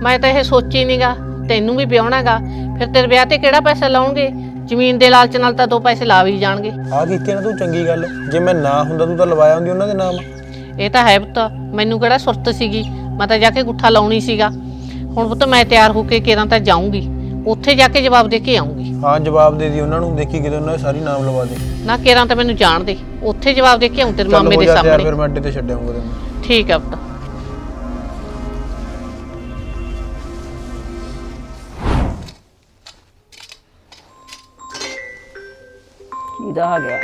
ਮੈਂ ਤਾਂ ਇਹ ਸੋਚੀ ਨਹੀਂਗਾ ਤੈਨੂੰ ਵੀ ਵਿਆਹਣਾਗਾ ਫਿਰ ਤੇਰੇ ਵਿਆਹ ਤੇ ਕਿਹੜਾ ਪੈਸਾ ਲਾਉਣਗੇ ਜ਼ਮੀਨ ਦੇ ਲਾਲਚ ਨਾਲ ਤਾਂ ਦੋ ਪੈਸੇ ਲਾ ਵੀ ਜਾਣਗੇ। ਆ ਕੀਤੀ ਨਾ ਤੂੰ ਚੰਗੀ ਗੱਲ। ਜੇ ਮੈਂ ਨਾ ਹੁੰਦਾ ਤੂੰ ਤਾਂ ਲਵਾਇਆ ਹੁੰਦੀ ਉਹਨਾਂ ਦੇ ਨਾਮ। ਇਹ ਤਾਂ ਹੈ ਪੁੱਤ ਮੈਨੂੰ ਕਿਹੜਾ ਸੁਰਤ ਸੀਗੀ। ਮੈਂ ਤਾਂ ਜਾ ਕੇ ਗੁੱਠਾ ਲਾਉਣੀ ਸੀਗਾ। ਹੁਣ ਪੁੱਤ ਮੈਂ ਤਿਆਰ ਹੋ ਕੇ ਕਿਰਾਂ ਤਾਂ ਜਾਊਂਗੀ। ਉੱਥੇ ਜਾ ਕੇ ਜਵਾਬ ਦੇ ਕੇ ਆਉਂਗੀ ਹਾਂ ਜਵਾਬ ਦੇ ਦੀ ਉਹਨਾਂ ਨੂੰ ਦੇਖੀ ਕਿਤੇ ਉਹਨਾਂ ਦੇ ਸਾਰੀ ਨਾਮ ਲਵਾ ਦੇ। ਨਾ ਕਿਰਾਂ ਤਾਂ ਮੈਨੂੰ ਜਾਣ ਦੇ। ਉੱਥੇ ਜਵਾਬ ਦੇ ਕੇ ਆਉਂ ਤੇਰੇ ਮਾਮੇ ਦੇ ਸਾਹਮਣੇ। ਫਿਰ ਮੈਂ ਅੱਡੇ ਤੇ ਛੱਡ ਆਉਂਗਾ ਤੈਨੂੰ। ਠੀਕ ਆ ਪੁੱਤ। ਕਿਹਦਾ ਆ ਗਿਆ?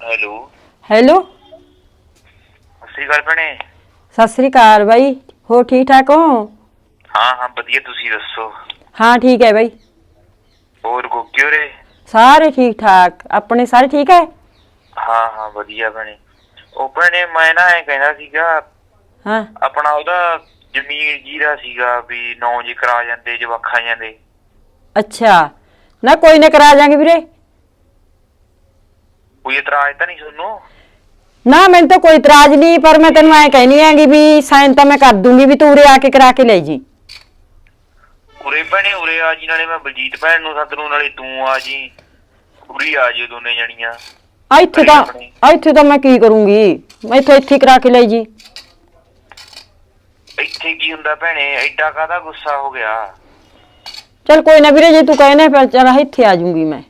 ਹੈਲੋ। ਹੈਲੋ? ਸ੍ਰੀ ਅਕਾਲ ਭੈਣੇ। ਸਤਿ ਸ੍ਰੀ ਅਕਾਲ ਬਾਈ ਹੋ ਠੀਕ ਠਾਕ ਹੋ? ਹਾਂ ਹਾਂ ਵਧੀਆ ਤੁਸੀਂ ਦੱਸੋ? ਹਾਂ ਠੀਕ ਹੈ ਬਾਈ। ਹੋਰ ਗੋਗੀ ਹੋਰੇ? ਸਾਰੇ ਠੀਕ ਠਾਕ ਆਪਣੇ ਸਾਰੇ ਠੀਕ ਹੈ? ਹਾਂ ਹਾਂ ਵਧੀਆ ਭੈਣੇ। ਉਹ ਭੈਣੇ ਮੈਂ ਨਾ ਐ ਕਹਿੰਦਾ ਸੀਗਾ ਹਾਂ। ਆਪਣਾ ਉਹਦਾ ਜ਼ਮੀਨ ਜੀਰਾ ਸੀਗਾ ਵੀ ਨੌ ਜੇ ਕਰਾ ਜਾਂਦੇ ਜਵਾਖਾਂ ਜਾਂਦੇ। ਅੱਛਾ ਨਾ ਕੋਈ ਨਾ ਕਰਾ ਜਾਾਂਗੇ ਵੀਰੇ। ਕੋਈ ਇਤਰਾਜ਼ ਤਾਂ ਨਹੀਂ ਤੁਹਾਨੂੰ? ਨਾ ਮੈਨੂੰ ਤਾਂ ਕੋਈ ਇਤਰਾਜ਼ ਨਹੀਂ ਪਰ ਮੈਂ ਤੈਨੂੰ ਐ ਕਹਿਣੀ ਆਂਗੀ ਵੀ ਸਾਈਨ ਤਾਂ ਮੈਂ ਕਰ ਦੂੰਗੀ ਵੀ ਤੂੰ ਉਰੇ ਆ ਕੇ ਕਰਾ ਕੇ ਲੈ ਜੀ। ਉਰੇ ਭੈਣੇ ਉਰੇ ਆ ਜੀ ਨਾਲੇ ਮੈਂ ਬਲਜੀਤ ਭੈਣ ਨੂੰ ਸੱਦ ਨੂੰ ਨਾਲੇ ਤੂੰ ਆ ਜੀ। ਉਰੀ ਆ ਜੀ ਦੋਨੇ ਜਣੀਆਂ। ਆ ਇੱਥੇ ਤਾਂ ਆ ਇੱਥੇ ਤਾਂ ਮੈਂ ਕੀ ਕਰੂੰਗੀ? ਮੈਂ ਇੱਥੇ ਇੱਥੇ ਹੀ ਕਰਾ ਕੇ ਲੈ ਜੀ। ਇੱਥੇ ਕੀ ਹੁੰਦਾ ਭੈਣੇ ਐਡਾ ਕਾਹਦਾ ਗੁੱਸਾ ਹੋ ਗਿਆ? ਚਲ ਕੋਈ ਨਾ ਵੀਰੇ ਜੇ ਤੂੰ ਕਹਿੰਦਾ ਫਿਰ ਚਲ ਇੱਥੇ ਆ ਜਾਊਂਗੀ ਮੈਂ।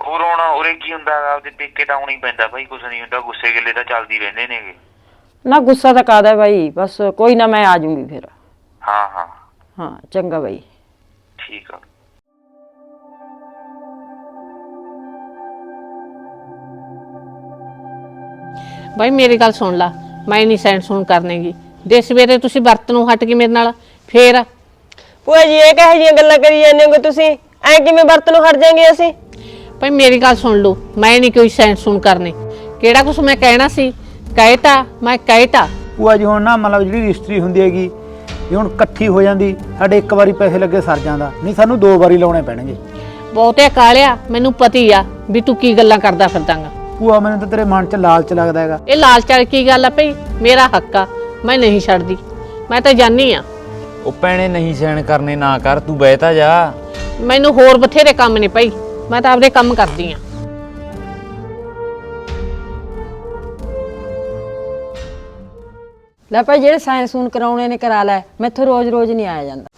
ਹੋਰ ਹੁਣ ਉਰੇ ਕੀ ਹੁੰਦਾ ਗਾ, ਆਪਦੇ ਪੇਕੇ ਤਾਂ ਆਉਣਾ ਹੀ ਪੈਂਦਾ ਭਾਈ ਕੁਛ ਨਹੀਂ ਹੁੰਦਾ ਗੁੱਸੇ ਗਿੱਲੇ ਤਾਂ ਚੱਲਦੀ ਰਹਿੰਦੇ ਨੇਗੇ। ਨਾ ਗੁੱਸਾ ਤਾਂ ਕਾਦਾ ਬਾਈ ਬਸ ਕੋਈ ਨਾ ਮੈਂ ਆ ਜਾਊਂਗੀ ਫਿਰ। ਹਾਂ ਹਾਂ। ਹਾਂ ਚੰਗਾ ਬਾਈ। ਠੀਕ ਆ। ਬਾਈ ਮੇਰੀ ਗੱਲ ਸੁਣ ਲਾ ਮੈਂ ਨਹੀਂ ਸੈਂਡ ਸੁਣ ਕਰਨੇਗੀ ਦੇ ਸਵੇਰੇ ਤੁਸੀਂ ਵਰਤ ਨੂੰ ਹਟ ਗਈ ਮੇਰੇ ਨਾਲ ਫੇਰ? ਭੂਆ ਜੀ ਇਹ ਕਹੇ ਜੀਆਂ ਗੱਲਾਂ ਕਰੀ ਜਾਂਦੇ ਹੋ ਤੁਸੀਂ? ਐ ਕਿਵੇਂ ਵਰਤਨੋਂ ਹਟ ਜਾਾਂਗੇ ਅਸੀਂ? ਭਾਈ ਮੇਰੀ ਗੱਲ ਸੁਣ ਲਓ ਮੈਂ ਨਹੀਂ ਕੋਈ ਸੈਂਡ ਸੁਣ ਕਰਨੇ। ਕਿਹੜਾ ਕੁਛ ਮੈਂ ਕਹਿਣਾ ਸੀ? ਕਹਿਤਾ ਮੈਂ ਕਹਿਤਾ। ਭੂਆ ਜੀ ਹੁਣ ਨਾ ਮਤਲਬ ਜਿਹੜੀ ਰਜਿਸਟਰੀ ਹੁੰਦੀ ਹੈਗੀ ਇਹ ਹੁਣ ਇਕੱਠੀ ਹੋ ਜਾਂਦੀ ਸਾਡੇ ਇੱਕ ਵਾਰੀ ਪੈਸੇ ਲੱਗੇ ਸਰ ਜਾਂਦਾ। ਨਹੀਂ ਸਾਨੂੰ ਦੋ ਵਾਰੀ ਲਾਉਣੇ ਪੈਣਗੇ। ਬਹੁਤੇ ਕਾਲਿਆ ਮੈਨੂੰ ਪਤੀ ਆ ਵੀ ਤੂੰ ਕੀ ਗੱਲਾਂ ਕਰਦਾ ਫਿਰਦਾਂਗਾ ਭੂਆ ਮੈਨੂੰ ਤਾਂ ਤੇਰੇ ਮਨ 'ਚ ਲਾਲਚ ਲੱਗਦਾ ਹੈਗਾ। ਇਹ ਲਾਲਚ ਵਾਲੀ ਕੀ ਗੱਲ ਆ ਭਈ? ਮੇਰਾ ਹੱਕ ਆ ਮੈਂ ਨਹੀਂ ਛੱਡਦੀ। ਮੈਂ ਤਾਂ ਜਾਨੀ ਆ। ਉਹ ਭੈਣੇ ਨਹੀਂ ਸਹਿਣ ਕਰਨੇ ਨਾ ਕਰ ਤੂੰ ਬਹਿ ਤਾਂ ਜਾ। ਮੈਨੂੰ ਹੋਰ ਬਥੇਰੇ ਕੰਮ ਨੇ ਭਈ। ਮੈਂ ਤਾਂ ਆਪਦੇ ਕੰਮ ਕਰਦੀ ਆ। ਲੈ ਭਾਈ ਜਿਹੜੇ ਸਾਈਨ ਸੂਨ ਕਰਾਉਣੇ ਨੇ ਕਰਾ ਲੈ ਮੈਥੋਂ ਰੋਜ਼-ਰੋਜ਼ ਨਹੀਂ ਆਇਆ ਜਾਂਦਾ।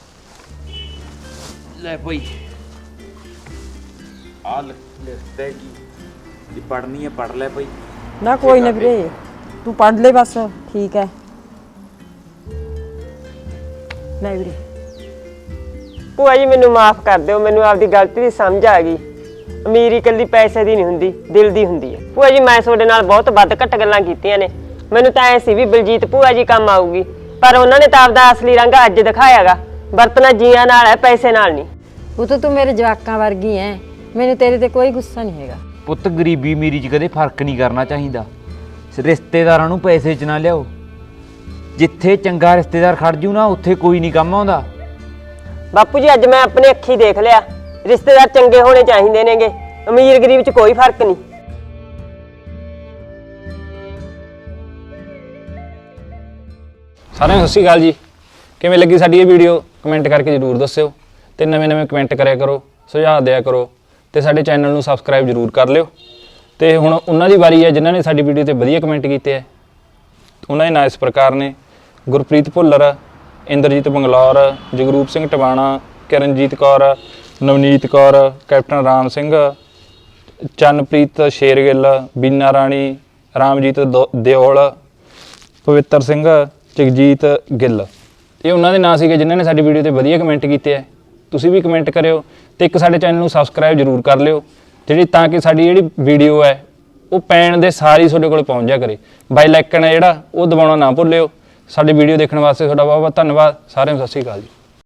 ਲੈ ਭਾਈ ਆ ਲਿਖਤ ਹੈ ਕੀ ਜੇ। ਪੜਨੀ ਹੈ ਪੜ ਲੈ ਭਾਈ। ਨਾ ਕੋਈ ਨਾ ਵੀਰੇ ਤੂੰ ਪੜ ਲੈ ਬਸ ਠੀਕ ਹੈ ਲੈ ਵੀਰੇ। ਭੂਆ ਜੀ ਮੈਨੂੰ ਮਾਫ ਕਰ ਦਿਓ ਮੈਨੂੰ ਆਪਦੀ ਗਲਤੀ ਦੀ ਸਮਝ ਆ ਗਈ। ਅਮੀਰੀ ਇਕੱਲੀ ਪੈਸੇ ਦੀ ਨਹੀਂ ਹੁੰਦੀ ਦਿਲ ਦੀ ਹੁੰਦੀ ਹੈ। ਭੂਆ ਜੀ ਮੈਂ ਤੁਹਾਡੇ ਨਾਲ ਬਹੁਤ ਵੱਧ ਘੱਟ ਗੱਲਾਂ ਕੀਤੀਆਂ ਨੇ। ਮੈਨੂੰ ਤਾਂ ਐ ਸੀ ਵੀ ਬਲਜੀਤ ਭੂਆ ਜੀ ਕੰਮ ਆਊਗੀ ਪਰ ਉਹਨਾਂ ਨੇ ਤਾਂ ਆਪਦਾ ਅਸਲੀ ਰੰਗ ਅੱਜ ਦਿਖਾਇਆਗਾ। ਵਰਤਣਾ ਜੀਆਂ ਨਾਲ ਹੈ ਪੈਸੇ ਨਾਲ ਨਹੀਂ। ਉਹ ਤਾਂ ਤੂੰ ਮੇਰੇ ਜਵਾਕਾਂ ਵਰਗੀ ਐ। ਮੈਨੂੰ ਤੇਰੇ ਤੇ ਕੋਈ ਗੁੱਸਾ ਨਹੀਂ ਹੈਗਾ। ਪੁੱਤ ਗਰੀਬੀ ਮੇਰੀ 'ਚ ਕਦੇ ਫ਼ਰਕ ਨਹੀਂ ਕਰਨਾ ਚਾਹੀਦਾ। ਰਿਸ਼ਤੇਦਾਰਾਂ ਨੂੰ ਪੈਸੇ 'ਚ ਨਾ ਲਿਆਓ। ਜਿੱਥੇ ਚੰਗਾ ਰਿਸ਼ਤੇਦਾਰ ਖੜ ਜੂ ਨਾ ਉੱਥੇ ਕੋਈ ਨਹੀਂ ਕੰਮ ਆਉਂਦਾ। ਬਾਪੂ ਜੀ ਅੱਜ ਮੈਂ ਆਪਣੇ ਅੱਖੀ ਦੇਖ ਲਿਆ। ਰਿਸ਼ਤੇਦਾਰ ਚੰਗੇ ਹੋਣੇ ਚਾਹੀਦੇ ਨੇਗੇ। ਅਮੀਰ ਗਰੀਬ 'ਚ ਕੋਈ ਫ਼ਰਕ ਨਹੀਂ। ਸਾਰਿਆਂ ਨੂੰ ਸਤਿ ਸ਼੍ਰੀ ਅਕਾਲ ਜੀ। ਕਿਵੇਂ ਲੱਗੀ ਸਾਡੀ ਇਹ ਵੀਡੀਓ? ਕਮੈਂਟ ਕਰਕੇ ਜਰੂਰ ਦੱਸਿਓ ਤੇ ਨਵੇਂ-ਨਵੇਂ ਕਮੈਂਟ ਕਰਿਆ ਕਰੋ, ਸੁਝਾਅ ਦਿਆ ਕਰੋ ਤੇ ਸਾਡੇ ਚੈਨਲ ਨੂੰ ਸਬਸਕ੍ਰਾਈਬ ਜਰੂਰ ਕਰ ਲਿਓ। ਤੇ ਹੁਣ ਉਹਨਾਂ ਦੀ ਵਾਰੀ ਹੈ ਜਿਨ੍ਹਾਂ ਨੇ ਸਾਡੀ ਵੀਡੀਓ ਤੇ ਵਧੀਆ ਕਮੈਂਟ ਕੀਤੇ ਹੈ। ਉਹਨਾਂ ਦੇ ਨਾਂ ਇਸ ਪ੍ਰਕਾਰ ਨੇ, ਗੁਰਪ੍ਰੀਤ ਭੁੱਲਰ, ਇੰਦਰਜੀਤ ਬੰਗਲੌਰ, ਜਗਰੂਪ ਸਿੰਘ ਟਵਾਣਾ, ਕਿਰਨਜੀਤ ਕੌਰ ਨਵਨੀਤ ਕੌਰ, ਕੈਪਟਨ ਰਾਮ ਸਿੰਘ, ਚੰਨਪ੍ਰੀਤ ਸ਼ੇਰਗਿੱਲ, ਬੀਨਾ ਰਾਣੀ, ਰਾਮਜੀਤ ਦੋ- ਦਿਓਲ, ਪਵਿੱਤਰ ਸਿੰਘ, ਜਗਜੀਤ ਗਿੱਲ। ਇਹ ਉਹਨਾਂ ਦੇ ਨਾਂ ਸੀਗੇ ਜਿਨ੍ਹਾਂ ਨੇ ਸਾਡੀ ਵੀਡੀਓ ਤੇ ਵਧੀਆ ਕਮੈਂਟ ਕੀਤੇ ਹੈ ਤੁਸੀਂ ਵੀ ਕਮੈਂਟ ਕਰਿਓ ਤੇ ਇੱਕ ਸਾਡੇ ਚੈਨਲ ਨੂੰ ਸਬਸਕ੍ਰਾਈਬ ਜਰੂਰ ਕਰ ਲਿਓ, ਜਿਹੜੀ ਤਾਂ ਕਿ ਸਾਡੀ ਜਿਹੜੀ ਵੀਡੀਓ ਹੈ, ਉਹ ਪੈਣ ਦੇ ਸਾਰੀ ਤੁਹਾਡੇ ਕੋਲ ਪਹੁੰਚ ਜਾ ਕਰੇ। ਬਾਈ ਲਾਈਕਨ ਹੈ ਜਿਹੜਾ, ਉਹ ਦਬਾਉਣਾ ਨਾ ਭੁੱਲਿਓ। ਸਾਡੀ ਵੀਡੀਓ ਦੇਖਣ ਵਾਸਤੇ ਤੁਹਾਡਾ ਬਹੁਤ ਬਹੁਤ ਧੰਨਵਾਦ। ਸਾਰਿਆਂ ਨੂੰ ਸਤਿ ਸ਼੍ਰੀ ਅਕਾਲ ਜੀ।